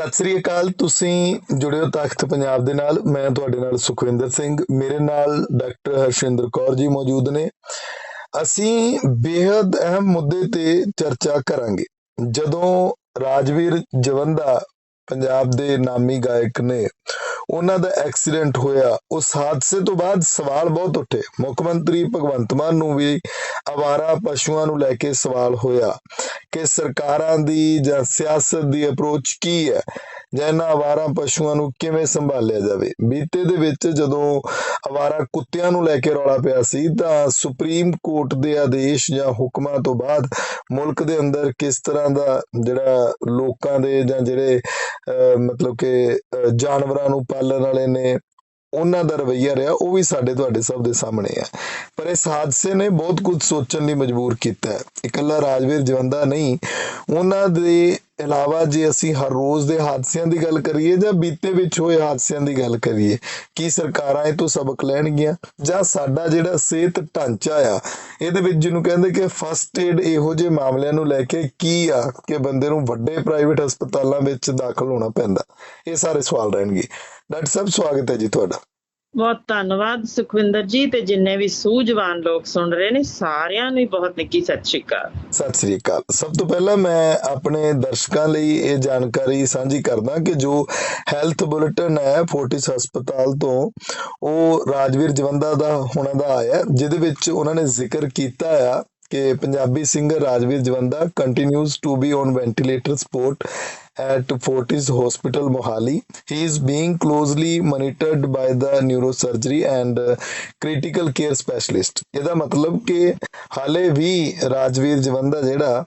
ਸਤਿ ਸ੍ਰੀ ਅਕਾਲ, ਤੁਸੀਂ ਜੁੜੇ ਹੋ ਤਖਤ ਪੰਜਾਬ ਦੇ ਨਾਲ, ਮੈਂ ਤੁਹਾਡੇ ਨਾਲ ਸੁਖਵਿੰਦਰ ਸਿੰਘ, ਮੇਰੇ ਨਾਲ ਡਾਕਟਰ ਹਰਸ਼ਿੰਦਰ ਕੌਰ ਜੀ ਮੌਜੂਦ ਨੇ। ਅਸੀਂ ਬੇहद ਅਹਿਮ ਮੁੱਦੇ ਤੇ ਚਰਚਾ ਕਰਾਂਗੇ। ਜਦੋਂ ਰਾਜਵੀਰ ਜਵੰਦਾ ਪੰਜਾਬ ਦੇ ਨਾਮੀ ਗਾਇਕ ਨੇ ਉਹਨਾਂ ਦਾ ਐਕਸੀਡੈਂਟ ਹੋਇਆ। ਉਸ ਹਾਦਸੇ ਤੋਂ ਬਾਅਦ ਸਵਾਲ ਬਹੁਤ ਉੱਠੇ। ਮੁੱਖ ਮੰਤਰੀ ਭਗਵੰਤ ਮਾਨ ਨੂੰ ਵੀ ਆਵਾਰਾ ਪਸ਼ੂਆਂ ਨੂੰ ਲੈ ਕੇ ਸਵਾਲ ਹੋਇਆ ਕਿ ਸਰਕਾਰਾਂ ਦੀ ਜਾਂ ਸਿਆਸਤ ਦੀ ਅਪਰੋਚ ਕੀ ਹੈ? ਜਾਂ ਇਹਨਾਂ ਆਵਾਰਾ ਪਸ਼ੂਆਂ ਨੂੰ ਕਿਵੇਂ ਸੰਭਾਲਿਆ ਜਾਵੇ? ਬੀਤੇ ਦੇ ਵਿੱਚ ਜਦੋਂ ਆਵਾਰਾ ਕੁੱਤਿਆਂ ਨੂੰ ਲੈ ਕੇ ਰੌਲਾ ਪਿਆ ਸੀ ਤਾਂ ਸੁਪਰੀਮ ਕੋਰਟ ਦੇ ਆਦੇਸ਼ ਜਾਂ ਹੁਕਮਾਂ ਤੋਂ ਬਾਅਦ ਮੁਲਕ ਦੇ ਅੰਦਰ ਕਿਸ ਤਰ੍ਹਾਂ ਦਾ ਜਿਹੜਾ ਲੋਕਾਂ ਦੇ ਜਾਂ ਜਿਹੜੇ ਅਹ, ਮਤਲਬ ਕਿ ਜਾਨਵਰਾਂ ਨੂੰ ਪਾਲਣ ਵਾਲੇ ਨੇ ਉਹਨਾਂ ਦਾ ਰਵੱਈਆ ਰਿਹਾ, ਉਹ ਵੀ ਸਾਡੇ ਤੁਹਾਡੇ ਸਭ ਦੇ ਸਾਹਮਣੇ ਆ। ਪਰ ਇਸ ਹਾਦਸੇ ਨੇ ਬਹੁਤ ਕੁਝ ਸੋਚਣ ਲਈ ਮਜਬੂਰ ਕੀਤਾ ਹੈ। ਇਕੱਲਾ ਰਾਜਵੀਰ ਜਵੰਦਾ ਨਹੀਂ, ਉਹਨਾਂ ਦੇ ਇਲਾਵਾ ਜੇ ਅਸੀਂ ਹਰ ਰੋਜ਼ ਦੇ ਹਾਦਸਿਆਂ ਦੀ ਗੱਲ ਕਰੀਏ ਜਾਂ ਬੀਤੇ ਵਿੱਚ ਹੋਏ ਹਾਦਸਿਆਂ ਦੀ ਗੱਲ ਕਰੀਏ, ਕੀ ਸਰਕਾਰਾਂ ਇਹ ਤੋਂ ਸਬਕ ਲੈਣਗੀਆਂ? ਜਾਂ ਸਾਡਾ ਜਿਹੜਾ ਸਿਹਤ ਢਾਂਚਾ ਆ, ਇਹਦੇ ਵਿੱਚ ਜਿਹਨੂੰ ਕਹਿੰਦੇ ਕਿ ਫਸਟ ਏਡ ਇਹੋ ਜਿਹੇ ਮਾਮਲਿਆਂ ਨੂੰ ਲੈ ਕੇ ਕੀ ਆ ਕਿ ਬੰਦੇ ਨੂੰ ਵੱਡੇ ਪ੍ਰਾਈਵੇਟ ਹਸਪਤਾਲਾਂ ਵਿੱਚ ਦਾਖਲ ਹੋਣਾ ਪੈਂਦਾ? ਇਹ ਸਾਰੇ ਸਵਾਲ ਰਹਿਣਗੇ। ਡਾਕਟਰ ਸਾਹਿਬ ਸਵਾਗਤ ਹੈ ਜੀ ਤੁਹਾਡਾ। ਬਹੁਤ ਧੰਨਵਾਦ ਸੁਖਵਿੰਦਰ ਜੀ ਤੇ ਜਿੰਨੇ ਵੀ ਸੂਝਵਾਨ ਲੋਕ ਸੁਣ ਰਹੇ ਨੇ ਸਾਰਿਆਂ ਨੂੰ ਬਹੁਤ ਨਿੱਕੀ ਸਤਿ ਸ਼੍ਰੀ ਅਕਾਲ। ਸਤਿ ਸ੍ਰੀ ਅਕਾਲ। ਸਭ ਤੋਂ ਪਹਿਲਾਂ ਮੈਂ ਆਪਣੇ ਦਰਸ਼ਕਾਂ ਲਈ ਇਹ ਜਾਣਕਾਰੀ ਸਾਂਝੀ ਕਰਦਾ ਕਿ ਜੋ ਹੈਲਥ ਬੁਲੇਟਿਨ ਹੈ ਫੋਰਟਿਸ ਹਸਪਤਾਲ ਤੋਂ ਉਹ ਰਾਜਵੀਰ ਜਵੰਦਾ ਦਾ ਹੁਣਾਂ ਦਾ ਆਇਆ ਜਿਹਦੇ ਵਿੱਚ ਉਹਨਾਂ ਨੇ ਜ਼ਿਕਰ ਕੀਤਾ ਆ ਕਿ Punjabi singer Rajveer Jawanda continues to be on ventilator support at Fortis Hospital, Mohali. He is being closely monitored by the neurosurgery and critical care specialist. ਇਹਦਾ ਮਤਲਬ ਕਿ ਹਾਲੇ ਵੀ ਰਾਜਵੀਰ ਜਵੰਦਾ ਜਿਹੜਾ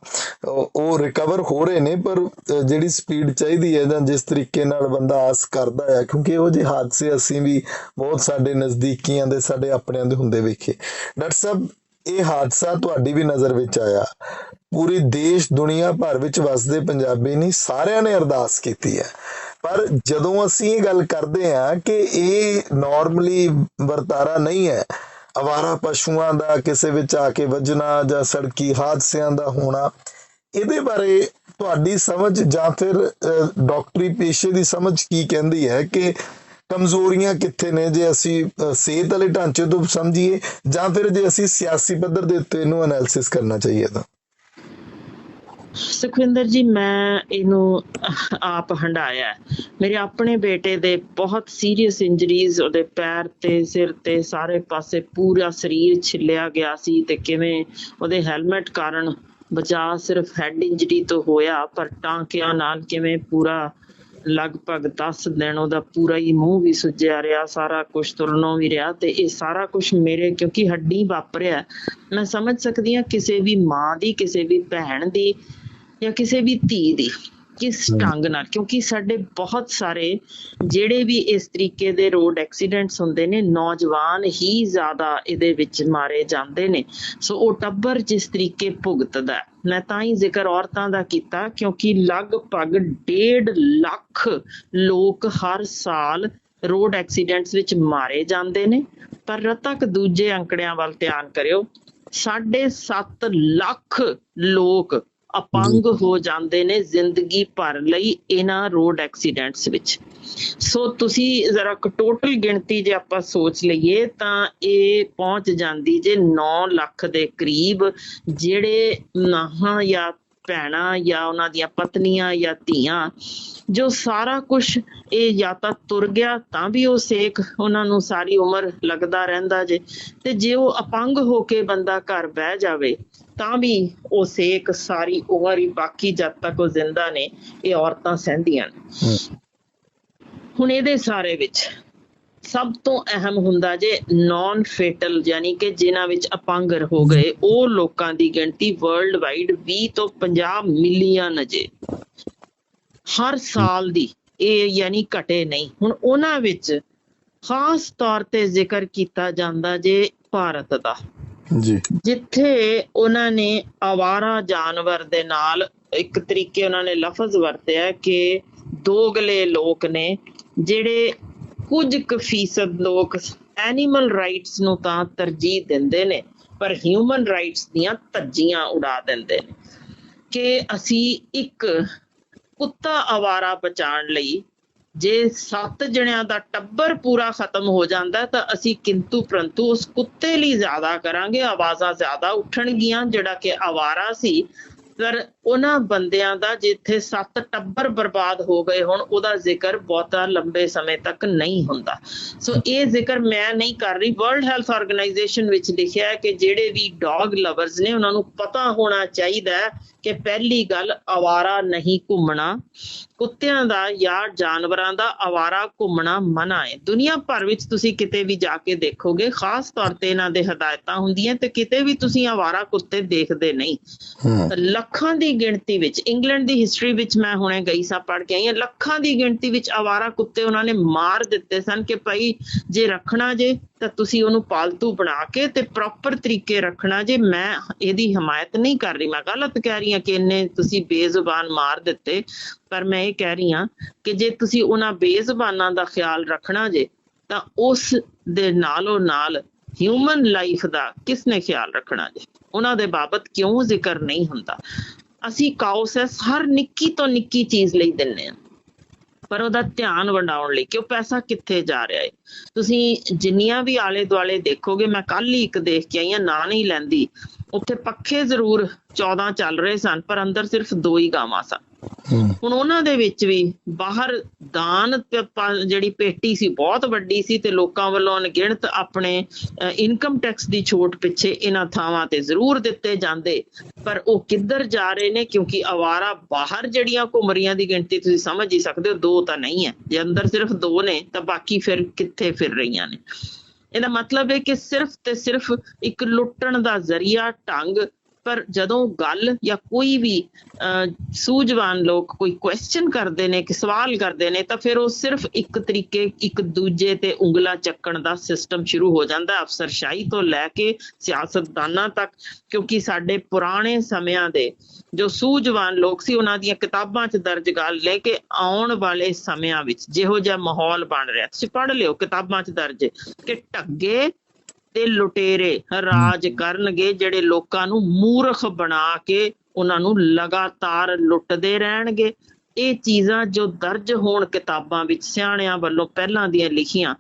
ਉਹ- ਰਿਕਵਰ ਹੋ ਰਹੇ ਨੇ ਪਰ ਜਿਹੜੀ ਸਪੀਡ ਚਾਹੀਦੀ ਹੈ ਜਾਂ ਜਿਸ ਤਰੀਕੇ ਨਾਲ ਬੰਦਾ ਆਸ ਕਰਦਾ ਹੈ ਕਿਉਂਕਿ ਉਹ ਜਿਹੇ ਹਾਦਸੇ ਅਸੀਂ ਵੀ ਬਹੁਤ ਸਾਡੇ ਨਜ਼ਦੀਕੀਆਂ ਦੇ ਸਾਡੇ ਆਪਣਿਆਂ ਦੇ ਹੁੰਦੇ ਵੇਖੇ ਡਾਕਟਰ ਸਾਹਿਬ ਇਹ ਹਾਦਸਾ ਤੁਹਾਡੀ ਵੀ ਨਜ਼ਰ ਵਿੱਚ ਆਇਆ ਪੂਰੀ ਦੇਸ਼, ਦੁਨੀਆ ਭਰ ਵਿੱਚ ਵਸਦੇ ਪੰਜਾਬੀ ਨਹੀਂ ਸਾਰਿਆਂ ਨੇ ਅਰਦਾਸ ਕੀਤੀ ਹੈ। ਪਰ ਜਦੋਂ ਅਸੀਂ ਇਹ ਗੱਲ ਕਰਦੇ ਹਾਂ ਕਿ ਇਹ ਨਾਰਮਲੀ ਵਰਤਾਰਾ ਨਹੀਂ ਹੈ, ਅਵਾਰਾ ਪਸ਼ੂਆਂ ਦਾ, ਕਿਸੇ ਵਿੱਚ ਆ ਕੇ ਵੱਜਣਾ ਜਾਂ ਸੜਕੀ ਹਾਦਸਿਆਂ ਦਾ ਹੋਣਾ, ਇਹਦੇ ਬਾਰੇ ਤੁਹਾਡੀ ਸਮਝ ਜਾਂ ਫਿਰ ਡਾਕਟਰੀ ਪੇਸ਼ੇ ਦੀ ਸਮਝ ਕੀ ਕਹਿੰਦੀ ਹੈ ਕਿ ਕਮਜ਼ੋਰੀਆਂ ਕਿੱਥੇ ਨੇ? ਜੇ ਅਸੀਂ ਸਿਹਤ ਵਾਲੇ ਢਾਂਚੇ ਤੋਂ ਸਮਝੀਏ ਜਾਂ ਫਿਰ ਜੇ ਅਸੀਂ ਸਿਆਸੀ ਪੱਧਰ ਦੇ ਉੱਤੇ ਇਹਨੂੰ ਐਨਾਲਿਸਿਸ ਕਰਨਾ ਚਾਹੀਏ ਤਾਂ। ਸੁਖਵਿੰਦਰ ਜੀ, ਮੈਂ ਇਹਨੂੰ ਆਪ ਹੰਡਾਇਆ ਮੇਰੇ ਆਪਣੇ ਬੇਟੇ ਦੇ ਬਹੁਤ ਸੀਰੀਅਸ ਇੰਜਰੀਜ਼ ਉਹਦੇ ਪੈਰ ਤੇ, ਸਿਰ ਤੇ, ਸਾਰੇ ਪਾਸੇ ਪੂਰਾ ਸਰੀਰ ਛਿੱਲਿਆ ਗਿਆ ਸੀ ਤੇ ਕਿਵੇਂ ਉਹਦੇ ਹੈਲਮਟ ਕਾਰਨ ਬਚਾ ਸਿਰਫ ਹੈਡ ਇੰਜਰੀ ਤੋਂ ਹੋਇਆ, ਪਰ ਟਾਂਕਿਆਂ ਨਾਲ ਕਿਵੇਂ ਪੂਰਾ ਲਗਭਗ 10 ਦਿਨ ਉਹਦਾ ਪੂਰਾ ਹੀ ਮੂੰਹ ਵੀ ਸੁੱਜਿਆ ਰਿਹਾ, ਸਾਰਾ ਕੁਝ ਤੁਰਨੋਂ ਵੀ ਰਿਹਾ ਤੇ ਇਹ ਸਾਰਾ ਕੁਝ ਮੇਰੇ ਕਿਉਂਕਿ ਹੱਡੀ ਵਾਪਰਿਆ। ਮੈਂ ਸਮਝ ਸਕਦੀ ਹਾਂ ਕਿਸੇ ਵੀ ਮਾਂ ਦੀ, ਕਿਸੇ ਵੀ ਭੈਣ ਦੀ ਜਾਂ ਕਿਸੇ ਵੀ ਧੀ ਦੀ ਕਿਸ। ਢੰਗ ਨਾਲ ਕਿਉਂਕਿ ਸਾਡੇ ਬਹੁਤ ਸਾਰੇ ਜਿਹੜੇ ਵੀ ਇਸ ਤਰੀਕੇ ਦੇ ਰੋਡ ਐਕਸੀਡੈਂਟਸ ਹੁੰਦੇ ਨੇ ਨੌਜਵਾਨ ਹੀ ਜ਼ਿਆਦਾ ਇਹਦੇ ਵਿੱਚ ਮਾਰੇ ਜਾਂਦੇ ਨੇ ਸੋ ਉਹ ਟੱਬਰ ਜਿਸ ਤਰੀਕੇ ਭੁਗਤਦਾ। ਮੈਂ ਤਾਂ ਹੀ ਜ਼ਿਕਰ ਔਰਤਾਂ ਦਾ ਕੀਤਾ ਕਿਉਂਕਿ ਲਗਭਗ 1.5 ਲੱਖ ਲੋਕ ਹਰ ਸਾਲ ਰੋਡ ਐਕਸੀਡੈਂਟਸ ਵਿੱਚ ਮਾਰੇ ਜਾਂਦੇ ਨੇ ਪਰ ਰਤਕ ਦੂਜੇ ਅੰਕੜਿਆਂ ਵੱਲ ਧਿਆਨ ਕਰਿਓ ਸਾਢੇ ਸੱਤ ਲੱਖ ਲੋਕ ਅਪੰਗ ਹੋ। ਜਾਂਦੇ ਨੇ ਜ਼ਿੰਦਗੀ ਭਰ ਲਈ ਇਹਨਾਂ ਰੋਡ ਐਕਸੀਡੈਂਟਸ ਵਿੱਚ। ਸੋ ਤੁਸੀਂ ਜ਼ਰਾ ਟੋਟਲ ਗਿਣਤੀ ਜੇ ਆਪਾਂ ਸੋਚ ਲਈਏ ਤਾਂ ਇਹ ਪਹੁੰਚ ਜਾਂਦੀ ਜੇ 9 ਲੱਖ ਦੇ ਕਰੀਬ ਜਿਹੜੇ ਨਾਹਾਂ ਜਾਂ ਭੈਣਾਂ ਜਾਂ ਉਹਨਾਂ ਦੀਆਂ ਪਤਨੀਆਂ ਜਾਂ ਧੀਆਂ ਜੋ ਸਾਰਾ ਕੁਝ ਇਹ ਜਾਂ ਤਾਂ ਤੁਰ ਗਿਆ ਤਾਂ ਵੀ ਉਹ ਸੇਕ ਉਹਨਾਂ ਨੂੰ ਸਾਰੀ ਉਮਰ ਲੱਗਦਾ ਰਹਿੰਦਾ ਜੇ। ਤੇ ਜੇ ਉਹ ਅਪੰਗ ਹੋ ਕੇ ਬੰਦਾ ਘਰ ਬਹਿ ਜਾਵੇ ਤਾਂ ਵੀ ਉਹ ਸੇਕ ਸਾਰੀ ਉਮਰ ਹੀ ਬਾਕੀ ਜਦ ਤੱਕ ਉਹ ਜ਼ਿੰਦਾ ਨੇ ਇਹ ਔਰਤਾਂ ਸਹਿੰਦੀਆਂ ਨੇ। ਹੁਣ ਇਹਦੇ ਸਾਰੇ ਵਿੱਚ ਸਭ ਤੋਂ ਅਹਿਮ ਹੁੰਦਾ ਜੇ ਨਾਨ ਫੇਟਲ ਯਾਨੀ ਕਿ ਜਿਨ੍ਹਾਂ ਵਿੱਚ ਅਪੰਗ ਹੋ ਗਏ ਉਹ ਲੋਕਾਂ ਦੀ ਗਿਣਤੀ ਵਰਲਡ ਵਾਈਡ 20 ਤੋਂ 50 ਮਿਲੀਅਨ ਜੇ ਹਰ ਸਾਲ ਦੀ ਇਹ ਯਾਨੀ ਘਟੇ ਨਹੀਂ। ਹੁਣ ਉਹਨਾਂ ਵਿੱਚ ਖਾਸ ਤੌਰ ਤੇ ਜ਼ਿਕਰ ਕੀਤਾ ਜਾਂਦਾ ਜੇ ਭਾਰਤ ਦਾ। ਜੀ। ਜਿੱਥੇ ਉਹਨਾਂ ਨੇ ਆਵਾਰਾ ਜਾਨਵਰ ਦੇ ਨਾਲ ਇੱਕ ਤਰੀਕੇ ਉਹਨਾਂ ਨੇ ਲਫ਼ਜ਼ ਵਰਤਿਆ ਕਿ ਦੋਗਲੇ ਲੋਕ ਨੇ, ਜਿਹੜੇ ਕੁਝ ਕੁ ਫੀਸਦ ਲੋਕ ਐਨੀਮਲ ਰਾਈਟਸ ਨੂੰ ਤਾਂ ਤਰਜੀਹ ਦਿੰਦੇ ਨੇ, ਪਰ ਹਿਊਮਨ ਰਾਈਟਸ ਦੀਆਂ ਧੱਜੀਆਂ ਉਡਾ ਦਿੰਦੇ ਨੇ। ਕਿ ਅਸੀਂ ਇੱਕ ਕੁੱਤਾ ਆਵਾਰਾ ਬਚਾਉਣ ਲਈ ਜੇ ਸੱਤ ਜਣਿਆਂ ਦਾ ਟੱਬਰ ਪੂਰਾ ਖਤਮ ਹੋ ਜਾਂਦਾ ਤਾਂ ਅਸੀਂ ਕਿੰਤੂ ਪ੍ਰੰਤੂ ਉਸ ਕੁੱਤੇ ਲਈ ਜ਼ਿਆਦਾ ਕਰਾਂਗੇ, ਆਵਾਜ਼ਾਂ ਜ਼ਿਆਦਾ ਉੱਠਣਗੀਆਂ, ਜਿਹੜਾ ਕਿ ਆਵਾਰਾ ਸੀ। ਪਰ ਉਹਨਾਂ ਬੰਦਿਆਂ ਦਾ ਜਿੱਥੇ ਸੱਤ ਟੱਬਰ ਬਰਬਾਦ ਹੋ ਗਏ ਹੁਣ ਉਹਦਾ ਜ਼ਿਕਰ ਬਹੁਤਾ ਲੰਬੇ ਸਮੇਂ ਤੱਕ ਨਹੀਂ ਹੁੰਦਾ। ਸੋ ਇਹ ਜ਼ਿਕਰ ਮੈਂ ਨਹੀਂ ਕਰ ਰਹੀ। ਵਰਲਡ ਹੈਲਥ ਆਰਗੇਨਾਈਜੇਸ਼ਨ ਵਿੱਚ ਲਿਖਿਆ ਹੈ ਕਿ ਜਿਹੜੇ ਵੀ ਡੌਗ ਲਵਰਸ ਨੇ ਉਹਨਾਂ ਨੂੰ ਪਤਾ ਹੋਣਾ ਚਾਹੀਦਾ ਹੈ ਕਿ ਪਹਿਲੀ ਗੱਲ ਆਵਾਰਾ ਨਹੀਂ ਘੁੰਮਣਾ ਕੁੱਤਿਆਂ ਦਾ ਜਾਂ ਜਾਨਵਰਾਂ ਦਾ ਆਵਾਰਾ ਘੁੰਮਣਾ ਮਨਾ ਹੈ। ਦੁਨੀਆ ਭਰ ਵਿੱਚ ਤੁਸੀਂ ਕਿਤੇ ਵੀ ਜਾ ਕੇ ਦੇਖੋਗੇ ਖਾਸ ਤੌਰ ਤੇ ਇਹਨਾਂ ਦੇ ਹਦਾਇਤਾਂ ਹੁੰਦੀਆਂ ਤੇ ਕਿਤੇ ਵੀ ਤੁਸੀਂ ਆਵਾਰਾ ਕੁੱਤੇ ਦੇਖਦੇ ਨਹੀਂ। ਲੱਖਾਂ ਦੀ ਗਿਣਤੀ ਵਿੱਚ, ਇੰਗਲੈਂਡ ਦੀ ਹਿਸਟਰੀ ਵਿੱਚ ਮੈਂ ਹੁਣੇ ਗਈ ਸਾਂ ਪੜ ਕੇ ਆਈ ਹਾਂ, ਲੱਖਾਂ ਦੀ ਗਿਣਤੀ ਵਿੱਚ ਆਵਾਰਾ ਕੁੱਤੇ ਉਹਨਾਂ ਨੇ ਮਾਰ ਦਿੱਤੇ ਸਨ ਕਿ ਭਾਈ ਜੇ ਰੱਖਣਾ ਜੇ ਤਾਂ ਤੁਸੀਂ ਉਹਨੂੰ ਪਾਲਤੂ ਬਣਾ ਕੇ ਤੇ ਪ੍ਰੋਪਰ ਤਰੀਕੇ ਰੱਖਣਾ ਜੇ, ਮੈਂ ਇਹਦੀ ਹਮਾਇਤ ਨਹੀਂ ਕਰ ਰਹੀ, ਮੈਂ ਗਲਤ ਕਹਿ ਰਹੀ ਹਾਂ ਕਿ ਇੰਨੇ ਤੁਸੀਂ ਬੇਜ਼ੁਬਾਨ ਮਾਰ ਦਿੱਤੇ, ਪਰ ਮੈਂ ਇਹ ਕਹਿ ਰਹੀ ਹਾਂ ਕਿ ਜੇ ਤੁਸੀਂ ਉਹਨਾਂ ਬੇਜ਼ੁਬਾਨਾਂ ਦਾ ਖਿਆਲ ਰੱਖਣਾ ਜੇ, ਤਾਂ ਉਸ ਦੇ ਨਾਲੋਂ ਨਾਲ ਹਿਊਮਨ ਲਾਈਫ ਦਾ ਕਿਸਨੇ ਖਿਆਲ ਰੱਖਣਾ ਜੇ? ਉਹਨਾਂ ਦੇ ਬਾਬਤ ਕਿਉਂ ਜ਼ਿਕਰ ਨਹੀਂ ਹੁੰਦਾ? ਅਸੀਂ ਕਾਉਸੈਸ ਹਰ ਨਿੱਕੀ ਤੋਂ ਨਿੱਕੀ ਚੀਜ਼ ਲਈ ਦਿੰਨੇ ਆ। ਪਰ ਉਹਦਾ ਧਿਆਨ ਵੰਡਾਉਣ ਲਈ ਕਿ ਉਹ ਪੈਸਾ ਕਿੱਥੇ ਜਾ ਰਿਹਾ ਹੈ ਤੁਸੀਂ ਜਿੰਨੀਆਂ ਵੀ ਆਲੇ ਦੁਆਲੇ ਦੇਖੋਗੇ, ਮੈਂ ਕੱਲ ਹੀ ਇੱਕ ਦੇਖ ਕੇ ਆਈ ਹਾਂ, ਨਾਂ ਨਹੀਂ ਲੈਂਦੀ। ਉੱਥੇ ਪੱਖੇ ਜ਼ਰੂਰ 14 ਚੱਲ ਰਹੇ ਸਨ ਪਰ ਅੰਦਰ ਸਿਰਫ ਦੋ ਹੀ ਗਾਵਾਂ ਸਨ। ਹੁਣ ਉਹਨਾਂ ਦੇ ਵਿੱਚ ਵੀ ਬਾਹਰ ਦਾਨ ਜਿਹੜੀ ਪੇਟੀ ਸੀ ਬਹੁਤ ਵੱਡੀ ਸੀ ਤੇ ਲੋਕਾਂ ਵੱਲੋਂ ਅਣਗਿਣਤ ਆਪਣੇ ਇਨਕਮ ਟੈਕਸ ਦੀ ਛੋਟ ਪਿੱਛੇ ਇਹਨਾਂ ਥਾਵਾਂ ਤੇ ਜ਼ਰੂਰ ਦਿੱਤੇ ਜਾਂਦੇ। ਪਰ ਉਹ ਕਿੱਧਰ ਜਾ ਰਹੇ ਨੇ? ਕਿਉਂਕਿ ਆਵਾਰਾ ਬਾਹਰ ਜਿਹੜੀਆਂ ਘੁੰਮ ਰਹੀਆਂ ਦੀ ਗਿਣਤੀ ਤੁਸੀਂ ਸਮਝ ਹੀ ਸਕਦੇ ਹੋ ਦੋ ਤਾਂ ਨਹੀਂ ਹੈ। ਜੇ ਅੰਦਰ ਸਿਰਫ ਦੋ ਨੇ ਤਾਂ ਬਾਕੀ ਫਿਰ ਕਿੱਥੇ ਫਿਰ ਰਹੀਆਂ ਨੇ? ਇਹਦਾ ਮਤਲਬ ਹੈ ਕਿ ਸਿਰਫ ਤੇ ਸਿਰਫ ਇੱਕ ਲੁੱਟਣ ਦਾ ਜ਼ਰੀਆ ਢੰਗ ਪਰ ਜਦੋਂ ਗੱਲ ਜਾਂ ਕੋਈ ਵੀ ਸੂਝਵਾਨ ਲੋਕ ਕੋਈ ਕੁਐਸਚਨ ਕਰਦੇ ਨੇ ਕਿ ਸਵਾਲ ਕਰਦੇ ਨੇ, ਤਾਂ ਫਿਰ ਉਹ ਸਿਰਫ ਇੱਕ ਤਰੀਕੇ, ਇੱਕ ਦੂਜੇ ਤੇ ਉਂਗਲਾਂ ਚੱਕਣ ਦਾ ਸਿਸਟਮ ਸ਼ੁਰੂ ਹੋ ਜਾਂਦਾ ਅਫਸਰਸ਼ਾਹੀ ਤੋਂ ਲੈ ਕੇ ਸਿਆਸਤਦਾਨਾਂ ਤੱਕ, ਕਿਉਂਕਿ ਸਾਡੇ ਪੁਰਾਣੇ ਸਮਿਆਂ ਦੇ ਜੋ ਸੂਝਵਾਨ ਲੋਕ ਸੀ, ਉਹਨਾਂ ਦੀਆਂ ਕਿਤਾਬਾਂ 'ਚ ਦਰਜ ਗੱਲ ਲੈ ਕੇ ਆਉਣ ਵਾਲੇ ਸਮਿਆਂ ਵਿੱਚ ਜਿਹੋ ਜਿਹਾ ਮਾਹੌਲ ਬਣ ਰਿਹਾ। ਤੁਸੀਂ ਪੜ੍ਹ ਲਿਓ ਕਿਤਾਬਾਂ 'ਚ ਦਰਜ ਕਿ ਢੱਗੇ ਤੇ ਲੁਟੇਰੇ ਰਾਜ ਕਰਨਗੇ ਜਿਹੜੇ ਲੋਕਾਂ ਨੂੰ ਮੂਰਖ ਬਣਾ ਕੇ ਉਹਨਾਂ ਨੂੰ ਲਗਾਤਾਰ ਲੁੱਟਦੇ ਰਹਿਣਗੇ। ਇਹ ਚੀਜ਼ਾਂ ਜੋ ਦਰਜ ਹੋਣ ਕਿਤਾਬਾਂ ਵਿੱਚ ਸਿਆਣਿਆਂ ਵੱਲੋਂ ਪਹਿਲਾਂ ਦੀਆਂ ਲਿਖੀਆਂ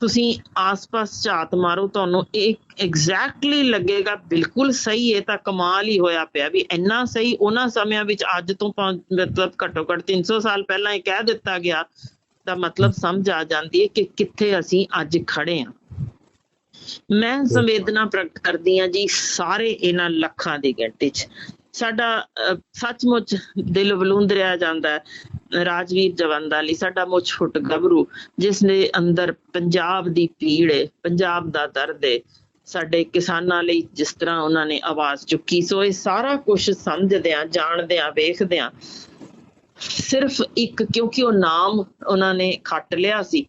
ਤੁਸੀਂ ਆਸ-ਪਾਸ ਝਾਤ ਮਾਰੋ ਤੁਹਾਨੂੰ ਇਹ ਐਗਜ਼ੈਕਟਲੀ ਲੱਗੇਗਾ ਬਿਲਕੁਲ ਸਹੀ ਹੈ ਤਾਂ ਕਮਾਲ ਹੀ ਹੋਇਆ ਪਿਆ ਵੀ ਇੰਨਾ ਸਹੀ ਉਹਨਾਂ ਸਮਿਆਂ ਵਿੱਚ ਅੱਜ ਤੋਂ ਮਤਲਬ ਘੱਟੋ ਘੱਟ 300 ਸਾਲ ਪਹਿਲਾਂ ਇਹ ਕਹਿ ਦਿੱਤਾ ਗਿਆ ਤਾਂ ਮਤਲਬ ਸਮਝ ਆ ਜਾਂਦੀ ਹੈ ਕਿ ਕਿੱਥੇ ਅਸੀਂ ਅੱਜ ਖੜੇ ਹਾਂ। ਮੈਂ ਸੰਵੇਦਨਾ ਪ੍ਰਗਟ ਕਰਦੀ ਹਾਂ ਜੀ ਸਾਰੇ ਇਹਨਾਂ ਲੱਖਾਂ ਦੀ ਗਿਣਤੀ 'ਚ। ਸਾਡਾ ਅਹ, ਸੱਚਮੁੱਚ ਦਿਲ ਵਲੂੰਦਰਿਆ ਜਾਂਦਾ ਹੈ ਰਾਜਵੀਰ ਜਵੰਦਾ ਸਾਡਾ ਮੁੱਛ ਫੁੱਟ ਗੱਭਰੂ ਜਿਸ ਦੇ ਅੰਦਰ ਪੰਜਾਬ ਦੀ ਪੀੜ ਹੈ ਪੰਜਾਬ ਦਾ ਦਰਦ ਹੈ ਸਾਡੇ ਕਿਸਾਨਾਂ ਲਈ ਜਿਸ ਤਰ੍ਹਾਂ ਉਹਨਾਂ ਨੇ ਆਵਾਜ਼ ਚੁੱਕੀ ਸੋ ਇਹ ਸਾਰਾ ਕੁਝ ਸਮਝਦਿਆਂ ਜਾਣਦਿਆਂ ਵੇਖਦਿਆਂ ਸਿਰਫ ਇੱਕ ਕਿਉਂਕਿ ਉਹ ਨਾਮ ਉਹਨਾਂ ਨੇ ਖੱਟ ਲਿਆ ਸੀ।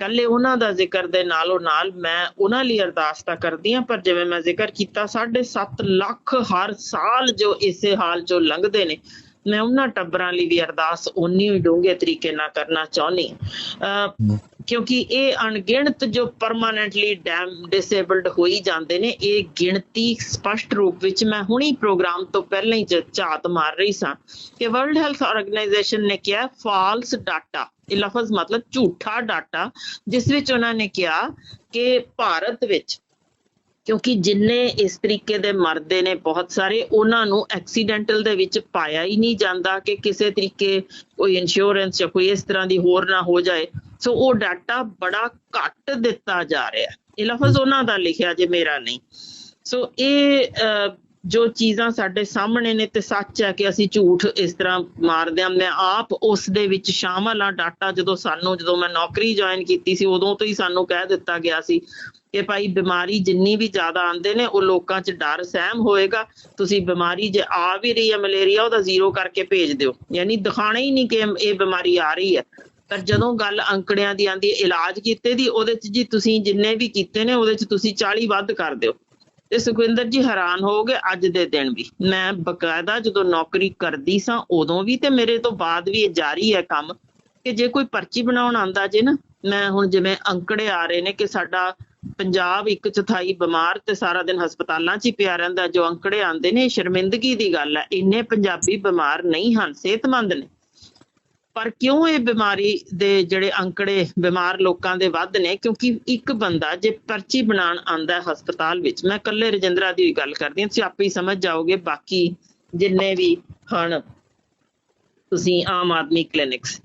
ਕੱਲੇ ਉਹਨਾਂ ਦਾ ਜ਼ਿਕਰ ਦੇ ਨਾਲੋਂ ਨਾਲ ਮੈਂ ਉਹਨਾਂ ਲਈ ਅਰਦਾਸ ਤਾਂ ਕਰਦੀ ਹਾਂ ਪਰ ਜਿਵੇਂ ਮੈਂ ਜ਼ਿਕਰ ਕੀਤਾ 7.5 ਲੱਖ ਹਰ ਸਾਲ ਜੋ ਇਸੇ ਹਾਲ ਚੋਂ ਲੰਘਦੇ ਨੇ। ਮੈਂ ਉਹਨਾਂ ਟੱਬਰਾਂ ਲਈ ਵੀ ਅਰਦਾਸ ਓਨੀ ਹੀ ਡੂੰਘੇ ਤਰੀਕੇ ਨਾਲ ਕਰਨਾ ਚਾਹੁੰਦੀ ਕਿਉਂਕਿ ਇਹ ਅਣਗਿਣਤ ਜੋ ਪਰਮਾਨੈਂਟਲੀ ਡੈਮ ਡਿਸੇਬਲਡ ਹੋਈ ਜਾਂਦੇ ਨੇ ਇਹ ਗਿਣਤੀ ਸਪਸ਼ਟ ਰੂਪ ਵਿੱਚ ਮੈਂ ਹੁਣੀ ਪ੍ਰੋਗਰਾਮ ਤੋਂ ਪਹਿਲਾਂ ਹੀ ਝਾਤ ਮਾਰ ਰਹੀ ਸਾਂ। ਕਿ ਵਰਲਡ ਹੈਲਥ ਆਰਗੇਨਾਈਜੇਸ਼ਨ ਨੇ ਕਿਹਾ ਫਾਲਸ ਡਾਟਾ ਇਹ ਲਫ਼ਜ਼ ਮਤਲਬ ਝੂਠਾ ਡਾਟਾ ਜਿਸ ਵਿੱਚ ਉਹਨਾਂ ਨੇ ਕਿਹਾ ਕਿ ਭਾਰਤ ਵਿੱਚ ਕਿਉਂਕਿ ਜਿੰਨੇ ਇਸ ਤਰੀਕੇ ਦੇ ਮਰਦੇ ਨੇ ਬਹੁਤ ਸਾਰੇ ਉਹਨਾਂ ਨੂੰ ਐਕਸੀਡੈਂਟਲ ਦੇ ਵਿੱਚ ਪਾਇਆ ਹੀ ਨਹੀਂ ਜਾਂਦਾ ਕਿ ਕਿਸੇ ਤਰੀਕੇ ਕੋਈ ਇੰਸ਼ੋਰੈਂਸ ਜਾਂ ਕੋਈ ਇਸ ਤਰ੍ਹਾਂ ਦੀ ਹੋਰ ਨਾ ਹੋ ਜਾਏ। ਸੋ ਉਹ ਡਾਟਾ ਬੜਾ ਘੱਟ ਦਿੱਤਾ ਜਾ ਰਿਹਾ। ਇਹ ਲਫ਼ਜ਼ ਉਹਨਾਂ ਦਾ ਲਿਖਿਆ ਜੇ ਮੇਰਾ ਨਹੀਂ। ਸੋ ਇਹ ਅਹ, ਜੋ ਚੀਜ਼ਾਂ ਸਾਡੇ ਸਾਹਮਣੇ ਨੇ ਤੇ ਸੱਚ ਹੈ ਕਿ ਅਸੀਂ ਝੂਠ ਇਸ ਤਰ੍ਹਾਂ ਮਾਰਦੇ ਹਾਂ। ਮੈਂ ਆਪ ਉਸ ਦੇ ਵਿੱਚ ਸ਼ਾਮਲ ਆ ਡਾਟਾ ਜਦੋਂ ਸਾਨੂੰ ਜਦੋਂ ਮੈਂ ਨੌਕਰੀ ਜੁਆਇਨ ਕੀਤੀ ਸੀ, ਉਦੋਂ ਤੋਂ ਹੀ ਸਾਨੂੰ ਕਹਿ ਦਿੱਤਾ ਗਿਆ ਸੀ ਕਿ ਭਾਈ ਬਿਮਾਰੀ ਜਿੰਨੀ ਵੀ ਜ਼ਿਆਦਾ ਆਉਂਦੇ ਨੇ, ਉਹ ਲੋਕਾਂ 'ਚ ਡਰ ਸਹਿਮ ਹੋਏਗਾ। ਤੁਸੀਂ ਬਿਮਾਰੀ ਜੇ ਆ ਵੀ ਰਹੀ ਹੈ, ਮਲੇਰੀਆ ਉਹਦਾ ਜ਼ੀਰੋ ਕਰਕੇ ਭੇਜ ਦਿਓ। ਯਾਨੀ ਦਿਖਾਣਾ ਹੀ ਨਹੀਂ ਕਿ ਇਹ ਬਿਮਾਰੀ ਆ ਰਹੀ ਹੈ। ਪਰ ਜਦੋਂ ਗੱਲ ਅੰਕੜਿਆਂ ਦੀ ਆਂਦੀ ਇਲਾਜ ਕੀਤੇ ਦੀ, ਉਹਦੇ 'ਚ ਜੀ ਤੁਸੀਂ ਜਿੰਨੇ ਵੀ ਕੀਤੇ ਨੇ, ਉਹਦੇ 'ਚ ਤੁਸੀਂ 40 ਵੱਧ ਕਰ ਦਿਓ। ਤੇ ਸੁਖਵਿੰਦਰ ਜੀ ਹੈਰਾਨ ਹੋਗੇ ਅੱਜ ਦੇ ਦਿਨ ਵੀ। ਮੈਂ ਬਕਾਇਦਾ ਜਦੋਂ ਨੌਕਰੀ ਕਰਦੀ ਸਾਂ ਉਦੋਂ ਵੀ ਤੇ ਮੇਰੇ ਤੋਂ ਬਾਅਦ ਵੀ ਇਹ ਜਾਰੀ ਹੈ ਕੰਮ ਕਿ ਜੇ ਕੋਈ ਪਰਚੀ ਬਣਾਉਣ ਆਂਦਾ ਜੇ ਨਾ, ਮੈਂ ਹੁਣ ਜਿਵੇਂ ਅੰਕੜੇ ਆ ਰਹੇ ਨੇ ਕਿ ਸਾਡਾ ਪੰਜਾਬ ਇੱਕ ਚੌਥਾਈ ਬਿਮਾਰ ਤੇ ਸਾਰਾ ਦਿਨ ਹਸਪਤਾਲਾਂ 'ਚ ਹੀ ਪਿਆ ਰਹਿੰਦਾ, ਜੋ ਅੰਕੜੇ ਆਂਦੇ ਨੇ ਸ਼ਰਮਿੰਦਗੀ ਦੀ ਗੱਲ ਹੈ। ਇੰਨੇ ਪੰਜਾਬੀ ਬਿਮਾਰ ਨਹੀਂ ਹਨ, ਸਿਹਤਮੰਦ ਨੇ। ਪਰ ਕਿਉਂ ਇਹ ਬਿਮਾਰੀ ਦੇ ਜਿਹੜੇ ਅੰਕੜੇ, ਬਿਮਾਰ ਲੋਕਾਂ ਦੇ ਵੱਧ ਨੇ? ਕਿਉਂਕਿ ਇੱਕ ਬੰਦਾ ਜੇ ਪਰਚੀ ਬਣਾਉਣ ਆਂਦਾ ਹਸਪਤਾਲ ਵਿੱਚ, ਮੈਂ ਇਕੱਲੇ ਰਜਿੰਦਰਾ ਦੀ ਗੱਲ ਕਰਦੀ ਹਾਂ, ਤੁਸੀਂ ਆਪੇ ਹੀ ਸਮਝ ਜਾਓਗੇ, ਬਾਕੀ ਜਿੰਨੇ ਵੀ ਹਨ, ਤੁਸੀਂ ਆਮ ਆਦਮੀ ਕਲੀਨਿਕਸ